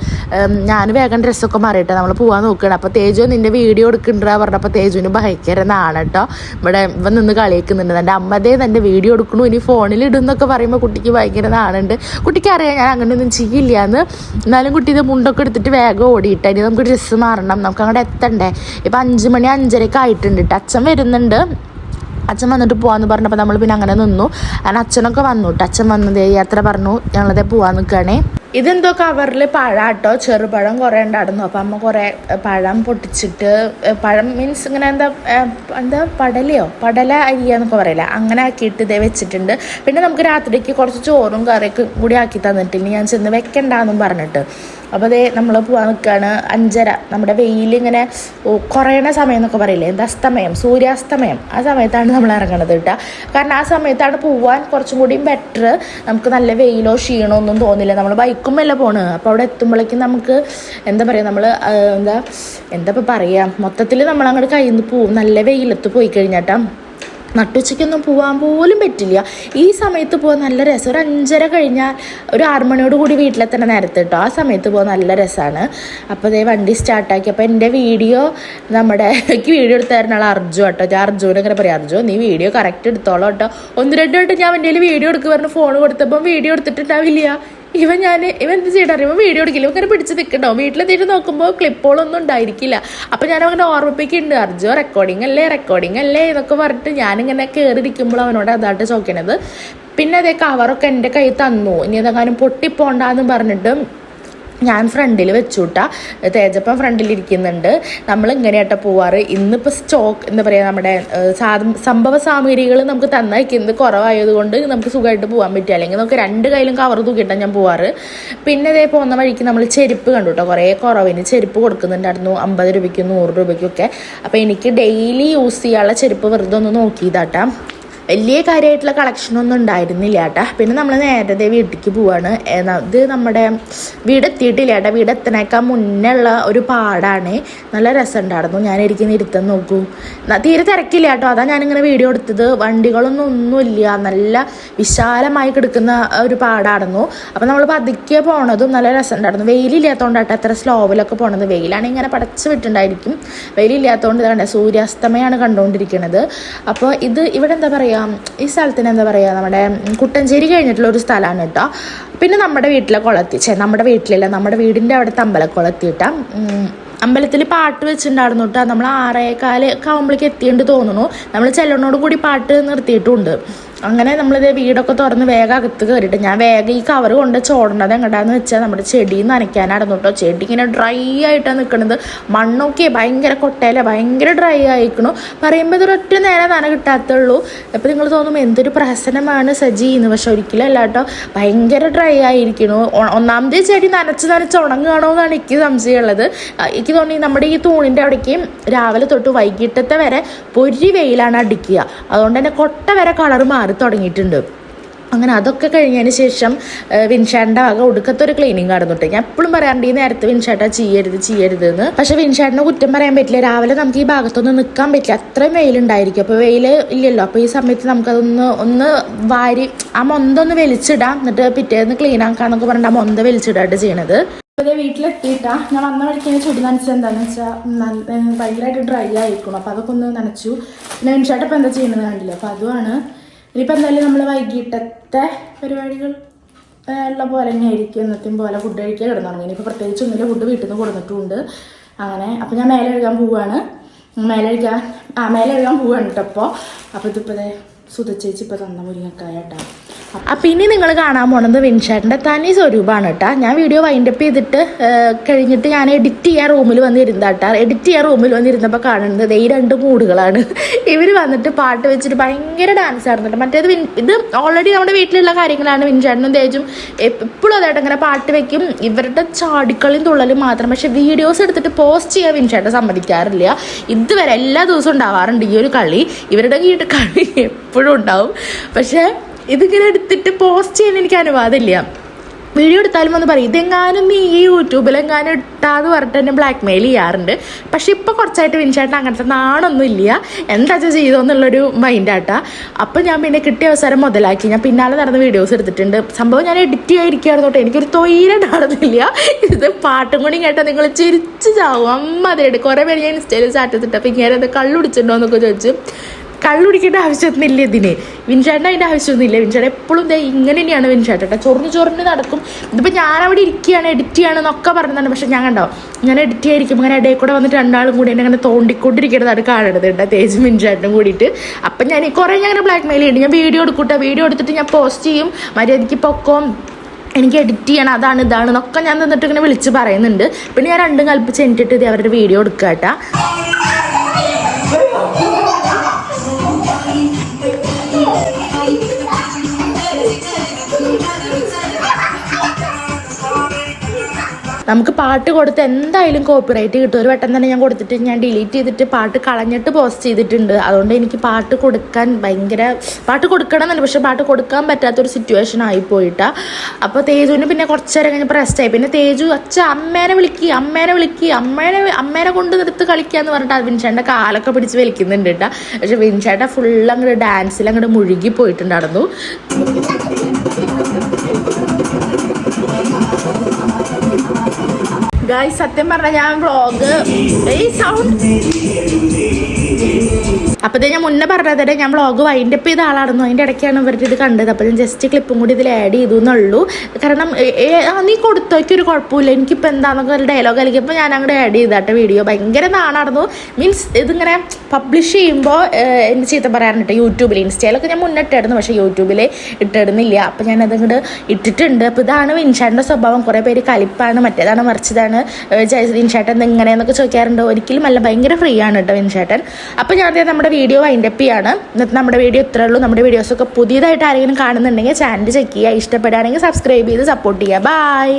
Speaker 1: ഞാൻ വേഗം ഡ്രസ്സൊക്കെ മാറിയിട്ട് നമ്മൾ പോവാൻ നോക്കുകയാണ് അപ്പോൾ തേജു നിന്റെ വീഡിയോ എടുക്കണ്ടാ പറഞ്ഞപ്പോൾ തേജുവിന് ഭയങ്കര നാണ് കേട്ടോ. ഇവിടെ ഇവൻ നിന്ന് കളിയിക്കുന്നുണ്ട് എന്റെ അമ്മതേ തന്റെ വീഡിയോ എടുക്കണു ഇനി ഫോണിൽ ഇടുന്നൊക്കെ പറയുമ്പോൾ കുട്ടിക്ക് ഭയങ്കര നാണുണ്ട്. കുട്ടിക്ക് അറിയാം ഞാൻ അങ്ങനെയൊന്നും ചെയ്യില്ല എന്ന് എന്നാലും കുട്ടി ഇത് മുണ്ടൊക്കെ എടുത്തിട്ട് വേഗം ഓടിയിട്ട് ഇനി നമുക്ക് ഡ്രസ്സ് മാറണം. നമുക്ക് അങ്ങോട്ട് എത്തണ്ടേ? ഇപ്പം അഞ്ച് മണി അഞ്ചരക്ക് ആയിട്ടുണ്ട് ട്ടോ. അച്ഛൻ വരുന്നുണ്ട്. അച്ഛൻ വന്നിട്ട് പോവാന്ന് പറഞ്ഞപ്പോൾ നമ്മൾ പിന്നെ അങ്ങനെ നിന്നു. കാരണം അച്ഛനൊക്കെ വന്നു കേട്ടോ അച്ഛൻ വന്നത് യാത്ര പറഞ്ഞു ഞങ്ങളതെ പോവാൻ നിൽക്കുകയാണേ ഇതെന്തോ കവറിൽ പഴാട്ടോ ചെറുപഴം കുറേ ഉണ്ടായിരുന്നു. അപ്പം അമ്മ കുറേ പഴം പൊട്ടിച്ചിട്ട് പഴം മീൻസ് ഇങ്ങനെ എന്താ എന്താ പടലയോ? പടല അരിയാന്നൊക്കെ പറയില്ല? അങ്ങനെ ആക്കിയിട്ട് ഇതേ വെച്ചിട്ടുണ്ട്. പിന്നെ നമുക്ക് രാത്രിക്ക് കുറച്ച് ചോറും കറിയൊക്കെ കൂടി ആക്കി തന്നിട്ടില്ല. ഞാൻ ചെന്ന് വെക്കണ്ടെന്നും പറഞ്ഞിട്ട്. അപ്പോൾ അതേ നമ്മൾ പോകാൻ നിൽക്കുകയാണ് അഞ്ചര. നമ്മുടെ ഓ, കുറയണ സമയം എന്നൊക്കെ പറയില്ലേ? എന്താ അസ്തമയം? സൂര്യാസ്തമയം. ആ സമയത്താണ് നമ്മൾ ഇറങ്ങണത് കേട്ടോ. കാരണം ആ സമയത്താണ് പോവാൻ കുറച്ചും കൂടിയും ബെറ്റർ നമുക്ക് നല്ല വെയിലോ ക്ഷീണോ ഒന്നും തോന്നില്ല. നമ്മൾ ബൈക്കും അല്ല പോണ്. അപ്പോൾ അവിടെ എത്തുമ്പോഴേക്കും നമുക്ക് എന്താ പറയുക നമ്മൾ എന്താ എന്താ ഇപ്പോൾ പറയുക മൊത്തത്തിൽ നമ്മൾ അങ്ങോട്ട് കയ്യിൽ നിന്ന് പോവും. നല്ല വെയിലത്ത് പോയി കഴിഞ്ഞാട്ടാ. നട്ടുച്ചയ്ക്കൊന്നും പോകാൻ പോലും പറ്റില്ല. ഈ സമയത്ത് പോകാൻ നല്ല രസം. ഒരു അഞ്ചര കഴിഞ്ഞാൽ ഒരു ആറ് മണിയോട് കൂടി വീട്ടിലെത്തണ നേരത്തെ കേട്ടോ ആ സമയത്ത് പോകാൻ നല്ല രസമാണ് അപ്പോൾ അതേ വണ്ടി സ്റ്റാർട്ടാക്കി അപ്പോൾ എന്റെ വീഡിയോ നമ്മുടെ എനിക്ക് വീഡിയോ എടുത്തായിരുന്നാൾ അർജു കേട്ടോ ഞാൻ അർജുവിനെ ഇങ്ങനെ പറയാം അർജു നീ വീഡിയോ കറക്റ്റ് എടുത്തോളാം കേട്ടോ ഒന്ന് രണ്ട് വട്ടം ഞാൻ എന്റെ വീഡിയോ പറഞ്ഞു ഫോൺ കൊടുത്തപ്പം വീഡിയോ എടുത്തിട്ടുണ്ടാവില്ല. ഇവൻ ഞാൻ ഇവൻ എന്ത് ചെയ്യണം വീഡിയോ എടുക്കില്ല. ഇവൻ ഇങ്ങനെ പിടിച്ച് നിൽക്കണ്ടോ വീട്ടിലെത്തിയിട്ട് നോക്കുമ്പോൾ ക്ലിപ്പുകളൊന്നും ഉണ്ടായിരിക്കില്ല. അപ്പം ഞാൻ അവനെ ഓർമ്മിപ്പിക്കുന്നുണ്ട് അർജോ റെക്കോർഡിംഗ് അല്ലേ? റെക്കോർഡിംഗ് അല്ലേ? എന്നൊക്കെ പറഞ്ഞിട്ട് ഞാനിങ്ങനെ കയറിയിരിക്കുമ്പോൾ അവനോട് അതായിട്ട് ചോദിക്കണത്. പിന്നെ അതേ കവറൊക്കെ എന്റെ കയ്യിൽ തന്നു. ഇനി അതെങ്ങാനും പൊട്ടിപ്പോണ്ടെന്ന് പറഞ്ഞിട്ട് ഞാൻ ഫ്രണ്ടിൽ വെച്ചുവിട്ട തേജപ്പം ഫ്രണ്ടിൽ ഇരിക്കുന്നുണ്ട് നമ്മൾ ഇങ്ങനെയാട്ടോ പോവാറ്. ഇന്നിപ്പോൾ സ്റ്റോക്ക് എന്താ പറയുക നമ്മുടെ സംഭവ സാമഗ്രികൾ നമുക്ക് തന്നയക്കുന്നത് കുറവായതുകൊണ്ട് നമുക്ക് സുഖമായിട്ട് പോകാൻ പറ്റുക അല്ലെങ്കിൽ നമുക്ക് രണ്ട് കയ്യിലും കവർ തൂക്കിയിട്ടാണ് ഞാൻ പോവാറ്. പിന്നെ ഇതേ പോകുന്ന വഴിക്ക് നമ്മൾ ചെരുപ്പ് കണ്ടു കേട്ടോ കുറേ കുറവിന് ചെരുപ്പ് കൊടുക്കുന്നുണ്ടായിരുന്നു. അമ്പത് രൂപയ്ക്കും നൂറ് രൂപയ്ക്കൊക്കെ അപ്പോൾ എനിക്ക് ഡെയിലി യൂസ് ചെയ്യാനുള്ള ചെരുപ്പ് വെറുതെ ഒന്ന് നോക്കിയതാട്ടാ. വലിയ കാര്യമായിട്ടുള്ള കളക്ഷനൊന്നും ഉണ്ടായിരുന്നില്ല ഏട്ടാ പിന്നെ നമ്മൾ നേരത്തെ വീട്ടിലേക്ക് പോവാണ്. ഇത് നമ്മുടെ വീട് എത്തിയിട്ടില്ല ഏട്ടാ വീട് എത്തണേക്കാൾ മുന്നേ ഉള്ള ഒരു പാടാണ്. നല്ല രസമുണ്ടായിരുന്നു ഞാൻ ഇരിക്കുന്ന ഇരുത്തം നോക്കൂ തീരെ തിരക്കില്ല കേട്ടോ അതാ ഞാനിങ്ങനെ വീഡിയോ എടുത്തത്. വണ്ടികളൊന്നും ഒന്നുമില്ല നല്ല വിശാലമായി കിടക്കുന്ന ഒരു പാടായിരുന്നു. അപ്പം നമ്മൾ പതുക്കെ പോണതും നല്ല രസമുണ്ടായിരുന്നു വെയിലില്ലാത്തതുകൊണ്ടാട്ടോ എത്ര സ്ലോവിലൊക്കെ പോണത്. വെയിലാണെങ്കിൽ ഇങ്ങനെ പടച്ച് വിട്ടുണ്ടായിരിക്കും. വെയിലില്ലാത്തതുകൊണ്ട് ഇതാണ് സൂര്യാസ്തമയാണ് കണ്ടുകൊണ്ടിരിക്കുന്നത് അപ്പോൾ ഇത് ഇവിടെ എന്താ പറയുക ഈ സ്ഥലത്തിന് എന്താ പറയുക നമ്മുടെ കുട്ടഞ്ചേരി കഴിഞ്ഞിട്ടുള്ള ഒരു സ്ഥലമാണ് കേട്ടോ. പിന്നെ നമ്മുടെ വീട്ടിലെ കുളത്തി ചേ നമ്മുടെ വീട്ടിലല്ല നമ്മുടെ വീടിന്റെ അവിടുത്തെ അമ്പലക്കുളത്തി കേട്ടോ അമ്പലത്തിൽ പാട്ട് വെച്ചിട്ടുണ്ടായിരുന്നു കേട്ടോ. നമ്മൾ ആറേകാൽ ഒക്കെ ആകുമ്പോഴേക്ക് എത്തിയിട്ട് തോന്നുന്നു. നമ്മൾ ചെല്ലണോട് കൂടി പാട്ട് നിർത്തിയിട്ടുണ്ട്. അങ്ങനെ നമ്മളിത് വീടൊക്കെ തുറന്ന് വേഗം അകത്ത് കയറിയിട്ട് ഞാൻ വേഗം ഈ കവർ കൊണ്ട് ചോടേണ്ടത് എങ്ങടാന്ന് വെച്ചാൽ നമ്മുടെ ചെടി നനയ്ക്കാനായിരുന്നു കേട്ടോ. ചെടി ഇങ്ങനെ ഡ്രൈ ആയിട്ടാണ് നിൽക്കുന്നത് മണ്ണൊക്കെ ഭയങ്കര കൊട്ടയില ഭയങ്കര ഡ്രൈ ആയിക്കണു പറയുമ്പോൾ ഇതൊരൊറ്റ നേരം നന കിട്ടാത്തുള്ളൂ. അപ്പോൾ നിങ്ങൾ തോന്നും എന്തൊരു പ്രഹസനമാണ് സജി എന്ന് പക്ഷെ ഒരിക്കലും അല്ല കേട്ടോ. ഭയങ്കര ഡ്രൈ ആയിരിക്കണു. ഒന്നാമത് ചെടി നനച്ച് നനച്ച് ഉണങ്ങുകയാണോ എന്നാണ് എനിക്ക് സംശയമുള്ളത്. എനിക്ക് തോന്നി നമ്മുടെ ഈ തൂണിന്റെ അവിടേക്ക് രാവിലെ തൊട്ട് വൈകിട്ടത്തെ വരെ പൊരി വെയിലാണ് അടിക്കുക. അതുകൊണ്ട് തന്നെ കൊട്ട വരെ കളർ മാറി. തുടങ്ങിയിട്ടുണ്ട് അങ്ങനെ അതൊക്കെ കഴിഞ്ഞതിന് ശേഷം വിൻഷാട്ടിന്റെ ആകെ ഒടുക്കത്തെ ഒരു ക്ലീനിങ് നടന്നിട്ട് ഞാൻ എപ്പോഴും പറയാറുണ്ട് ഈ നേരത്തെ വിൻഷാട്ട ചെയ്യരുത് ചെയ്യരുത് എന്ന്. പക്ഷെ വിൻഷാട്ടിനെ കുറ്റം പറയാൻ പറ്റില്ല. രാവിലെ നമുക്ക് ഈ ഭാഗത്തൊന്നും നിൽക്കാൻ പറ്റില്ല. അത്രയും വെയിലുണ്ടായിരിക്കും. അപ്പോൾ വെയിൽ ഇല്ലല്ലോ. അപ്പോൾ ഈ സമയത്ത് നമുക്കതൊന്ന് ഒന്ന് വാരി ആ മൊന്തൊന്ന് വലിച്ചിടാം. എന്നിട്ട് പിറ്റേന്ന് ക്ലീൻ ആക്കാന്നൊക്കെ പറഞ്ഞിട്ട് ആ മൊന്ത വലിച്ചിടാട്ട് ചെയ്യണത്.
Speaker 2: അതെ വീട്ടിലെത്തിയിട്ടാ. ഞാൻ വന്ന വഴിക്ക് ചുടി നനച്ചത് എന്താണെന്ന് വെച്ചാൽ ഭയങ്കരമായിട്ട് ഡ്രൈ ആയിരിക്കണം അപ്പോൾ അതൊക്കെ ഒന്ന് നനച്ചു. പിന്നെ ഇൻഷാട്ട് ഇപ്പം എന്താ ചെയ്യുന്നത് കണ്ടില്ല? അപ്പോൾ അതുമാണ് ഇനിയിപ്പോൾ എന്തായാലും നമ്മൾ വൈകിട്ടത്തെ പരിപാടികൾ ഉള്ള പോലെ തന്നെ ആയിരിക്കും. എന്നത്തെയും പോലെ ഫുഡ് കഴിക്കാൻ കിടന്നുറങ്ങി. ഇനിയിപ്പോൾ പ്രത്യേകിച്ച് ഒന്നുമില്ല ഫുഡ് വീട്ടിൽ നിന്ന് കൊടുത്തിട്ടുണ്ട് അങ്ങനെ അപ്പോൾ ഞാൻ മേലെ എഴുതാൻ പോവുകയാണ് മേലെ എഴുതാൻ ആ മേലെ എഴുതാൻ പോവുകയാണ് കേട്ടോ അപ്പോൾ അപ്പോൾ ഇതിപ്പോൾ ദേ സുധച്ചേച്ചി ഇപ്പോൾ തന്ന മുരിങ്ങക്കായ കേട്ടോ
Speaker 1: അപ്പം ഇനി നിങ്ങൾ കാണാൻ പോണത് വിൻഷേട്ടന്റെ തനി സ്വരൂപമാണ് കേട്ടോ ഞാൻ വീഡിയോ വൈൻഡപ്പ് ചെയ്തിട്ട് കഴിഞ്ഞിട്ട് ഞാൻ എഡിറ്റ് ചെയ്യാൻ റൂമിൽ വന്നിരുന്ന കേട്ടോ എഡിറ്റ് ചെയ്യാൻ റൂമിൽ വന്നിരുന്നപ്പോൾ കാണുന്നത് ഈ രണ്ട് മൂടുകളാണ്. ഇവർ വന്നിട്ട് പാട്ട് വെച്ചിട്ട് ഭയങ്കര ഡാൻസ് ആയിരുന്നു മറ്റേത് ഇത് ഓൾറെഡി നമ്മുടെ വീട്ടിലുള്ള കാര്യങ്ങളാണ് വിൻഷേട്ടനും തേജും. എപ്പോഴും അതായിട്ട് അങ്ങനെ പാട്ട് വെക്കും. ഇവരുടെ ചാടിക്കളിയും തുള്ളലും മാത്രം. പക്ഷെ വീഡിയോസ് എടുത്തിട്ട് പോസ്റ്റ് ചെയ്യാൻ വിൻഷേട്ടൻ സമ്മതിക്കാറില്ല. ഇതുവരെ എല്ലാ ദിവസവും ഉണ്ടാവാറുണ്ട് ഈ ഒരു കളി. ഇവരുടെ വീട്ടിൽ കളി എപ്പോഴും ഉണ്ടാവും. പക്ഷേ ഇതിങ്ങനെ എടുത്തിട്ട് പോസ്റ്റ് ചെയ്യാൻ എനിക്ക് അനുവാദമില്ല. വീഡിയോ എടുത്താലും ഒന്ന് പറയും ഇതെങ്ങാനും നീ ഈ യൂട്യൂബിലെങ്ങാനും ഇട്ടാന്ന് പറഞ്ഞിട്ട് എന്നെ ബ്ലാക്ക് മെയിൽ ചെയ്യാറുണ്ട്. പക്ഷെ ഇപ്പം കുറച്ചായിട്ട് വിൻചേട്ടൻ അങ്ങനത്തെ നാണൊന്നും ഇല്ല. എന്താ ചെയ്തോന്നുള്ളൊരു മൈൻഡാട്ടാ അപ്പം ഞാൻ പിന്നെ കിട്ടിയ അവസരം മുതലാക്കി. ഞാൻ പിന്നാലെ നടന്ന വീഡിയോസ് എടുത്തിട്ടുണ്ട്. സംഭവം ഞാൻ എഡിറ്റ് ചെയ്യാതിരിക്കുകയായിരുന്നു തൊട്ട്. എനിക്കൊരു തൊയില നടന്നില്ല. ഇത് പാട്ടും കൂടി കേട്ടാൽ നിങ്ങൾ ചിരിച്ചു ചാവും. അമ്മ അതിനായിട്ട് കുറേ പേര് ഞാൻ ഇൻസ്റ്റയിൽ സ്റ്റാറ്റസ് ഇട്ടപ്പോൾ ഇങ്ങനെ അത് കള്ളുടിച്ചിട്ടുണ്ടോ എന്നൊക്കെ ചോദിച്ചു. കള്ളുടിക്കേണ്ട ആവശ്യമൊന്നുമില്ല ഇതിന്. വിൻചാട്ടൻ അതിന്റെ ആവശ്യമൊന്നുമില്ല. വിൻചാട്ടൻ എപ്പോഴും ഇതേ ഇങ്ങനെ തന്നെയാണ് വിൻചാട്ടേട്ടാ ചൊറിഞ്ഞ് ചൊറിഞ്ഞ് നടക്കും. ഇതിപ്പോൾ ഞാനവിടെ ഇരിക്കുകയാണ് എഡിറ്റ് ചെയ്യണമെന്നൊക്കെ പറഞ്ഞതാണ്. പക്ഷെ ഞാൻ കണ്ടോ ഞാൻ എഡിറ്റ് ചെയ്യായിരിക്കും അങ്ങനെ ഇടയിൽ കൂടെ വന്നിട്ട് രണ്ടാളും കൂടി എന്നെ അങ്ങനെ തോണ്ടിക്കൊണ്ടിരിക്കുന്നതാണ് കാണുന്നത് കേട്ടോ തേജും വിൻചാട്ടനും കൂടിയിട്ട്. അപ്പം ഞാൻ കുറേ ഞാൻ അങ്ങനെ ബ്ലാക്ക് മെയിൽ ചെയ്യുന്നുണ്ട് ഞാൻ വീഡിയോ എടുക്കൂട്ടെ. വീഡിയോ എടുത്തിട്ട് ഞാൻ പോസ്റ്റ് ചെയ്യും. മര്യാദയ്ക്ക് പൊക്കോം. എനിക്ക് എഡിറ്റ് ചെയ്യണം. അതാണ് ഇതാണ് എന്നൊക്കെ ഞാൻ നിന്നിട്ട് ഇങ്ങനെ വിളിച്ച് പറയുന്നുണ്ട്. പിന്നെ ഞാൻ രണ്ടും കൽപ്പിച്ച് എനിക്കിട്ട് ഇത് അവരുടെ വീഡിയോ എടുക്കുക നമുക്ക് പാട്ട് കൊടുത്ത് എന്തായാലും കോപ്പിറൈറ്റ് കിട്ടും. ഒരു വട്ടം തന്നെ ഞാൻ കൊടുത്തിട്ട് ഞാൻ ഡിലീറ്റ് ചെയ്തിട്ട് പാട്ട് കളഞ്ഞിട്ട് പോസ്റ്റ് ചെയ്തിട്ടുണ്ട്. അതുകൊണ്ട് എനിക്ക് പാട്ട് കൊടുക്കാൻ ഭയങ്കര പാട്ട് കൊടുക്കണം എന്നല്ല പക്ഷെ പാട്ട് കൊടുക്കാൻ പറ്റാത്തൊരു സിറ്റുവേഷൻ ആയി പോയിട്ടാ. അപ്പോൾ തേജുവിന് പിന്നെ കുറച്ച് നേരം കഴിഞ്ഞപ്പോൾ റെസ്റ്റായി പിന്നെ തേജു അച്ഛ അമ്മേനെ വിളിക്കുക അമ്മേനെ വിളിക്കുക അമ്മേനെ അമ്മേനെ കൊണ്ട് നിർത്ത് കളിക്കാന്ന് പറഞ്ഞിട്ട് വിൻഷേന്റെ കാലൊക്കെ പിടിച്ച് വലിക്കുന്നുണ്ട് കേട്ടോ. പക്ഷെ വിൻഷേട്ട ഫുൾ അങ്ങോട്ട് ഡാൻസിൽ അങ്ങോട്ട് മുഴുകി പോയിട്ടുണ്ടായിരുന്നു. ഗായ് സത്യം പറഞ്ഞ ഞാൻ വ്ളോഗ് ഈ സൗണ്ട് അപ്പോൾ ഞാൻ മുന്നേ പറഞ്ഞത് തന്നെ ഞാൻ വ്ളോഗ് വൈൻഡ് അപ്പ് ചെയ്ത ആളായിരുന്നു അതിന്റെ ഇടയ്ക്കാണ് ഇവരുടെ ഇത് കണ്ടത്. അപ്പോൾ ഞാൻ ജസ്റ്റ് ക്ലിപ്പും കൂടി ഇതിൽ ആഡ് ചെയ്തു എന്നുള്ളൂ. കാരണം നീ കൊടുത്തോക്ക് ഒരു കുഴപ്പമില്ല. എനിക്കിപ്പോൾ എന്താണെന്നൊക്കെ ഒരു ഡയലോഗ് അല്ലെങ്കിൽ ഞാൻ അങ്ങോട്ട് ആഡ് ചെയ്താട്ടെ വീഡിയോ ഭയങ്കര നാണായിരുന്നു. മീൻസ് ഇതിങ്ങനെ പബ്ലിഷ് ചെയ്യുമ്പോൾ എന്റെ ചീത്ത പറയാറുണ്ട് യൂട്യൂബിൽ ഇൻസ്റ്റയിലൊക്കെ ഞാൻ മുന്നിട്ടായിരുന്നു പക്ഷേ യൂട്യൂബിൽ ഇട്ടിടുന്നില്ല അപ്പോൾ ഞാൻ അതിങ്ങോട്ട് ഇട്ടിട്ടുണ്ട്. അപ്പോൾ ഇതാണ് വിൻഷാന്റെ സ്വഭാവം. കുറേ പേര് കലിപ്പാണ് മറ്റേതാണ് മറിച്ചതാണ്. വിൻഷാട്ടൻ ഇങ്ങനെയെന്നൊക്കെ ചോദിക്കാറുണ്ട്. ഒരിക്കലും അല്ല ഭയങ്കര ഫ്രീ ആണ് കേട്ടോ വിൻഷാട്ടൻ. അപ്പോൾ ഞാൻ ദേ നമ്മുടെ വീഡിയോ വൈൻഡപ്പ് ചെയ്യാണ്. ഇന്നത്തെ നമ്മുടെ വീഡിയോ ഇത്രേ ഉള്ളൂ. നമ്മുടെ വീഡിയോസൊക്കെ പുതിയതായിട്ട് ആരെങ്കിലും കാണുന്നുണ്ടെങ്കിൽ ചാനൽ ചെക്ക് ചെയ്യുക. ഇഷ്ടപ്പെടുകയാണെങ്കിൽ സബ്സ്ക്രൈബ് ചെയ്ത് സപ്പോർട്ട് ചെയ്യുക. ബൈ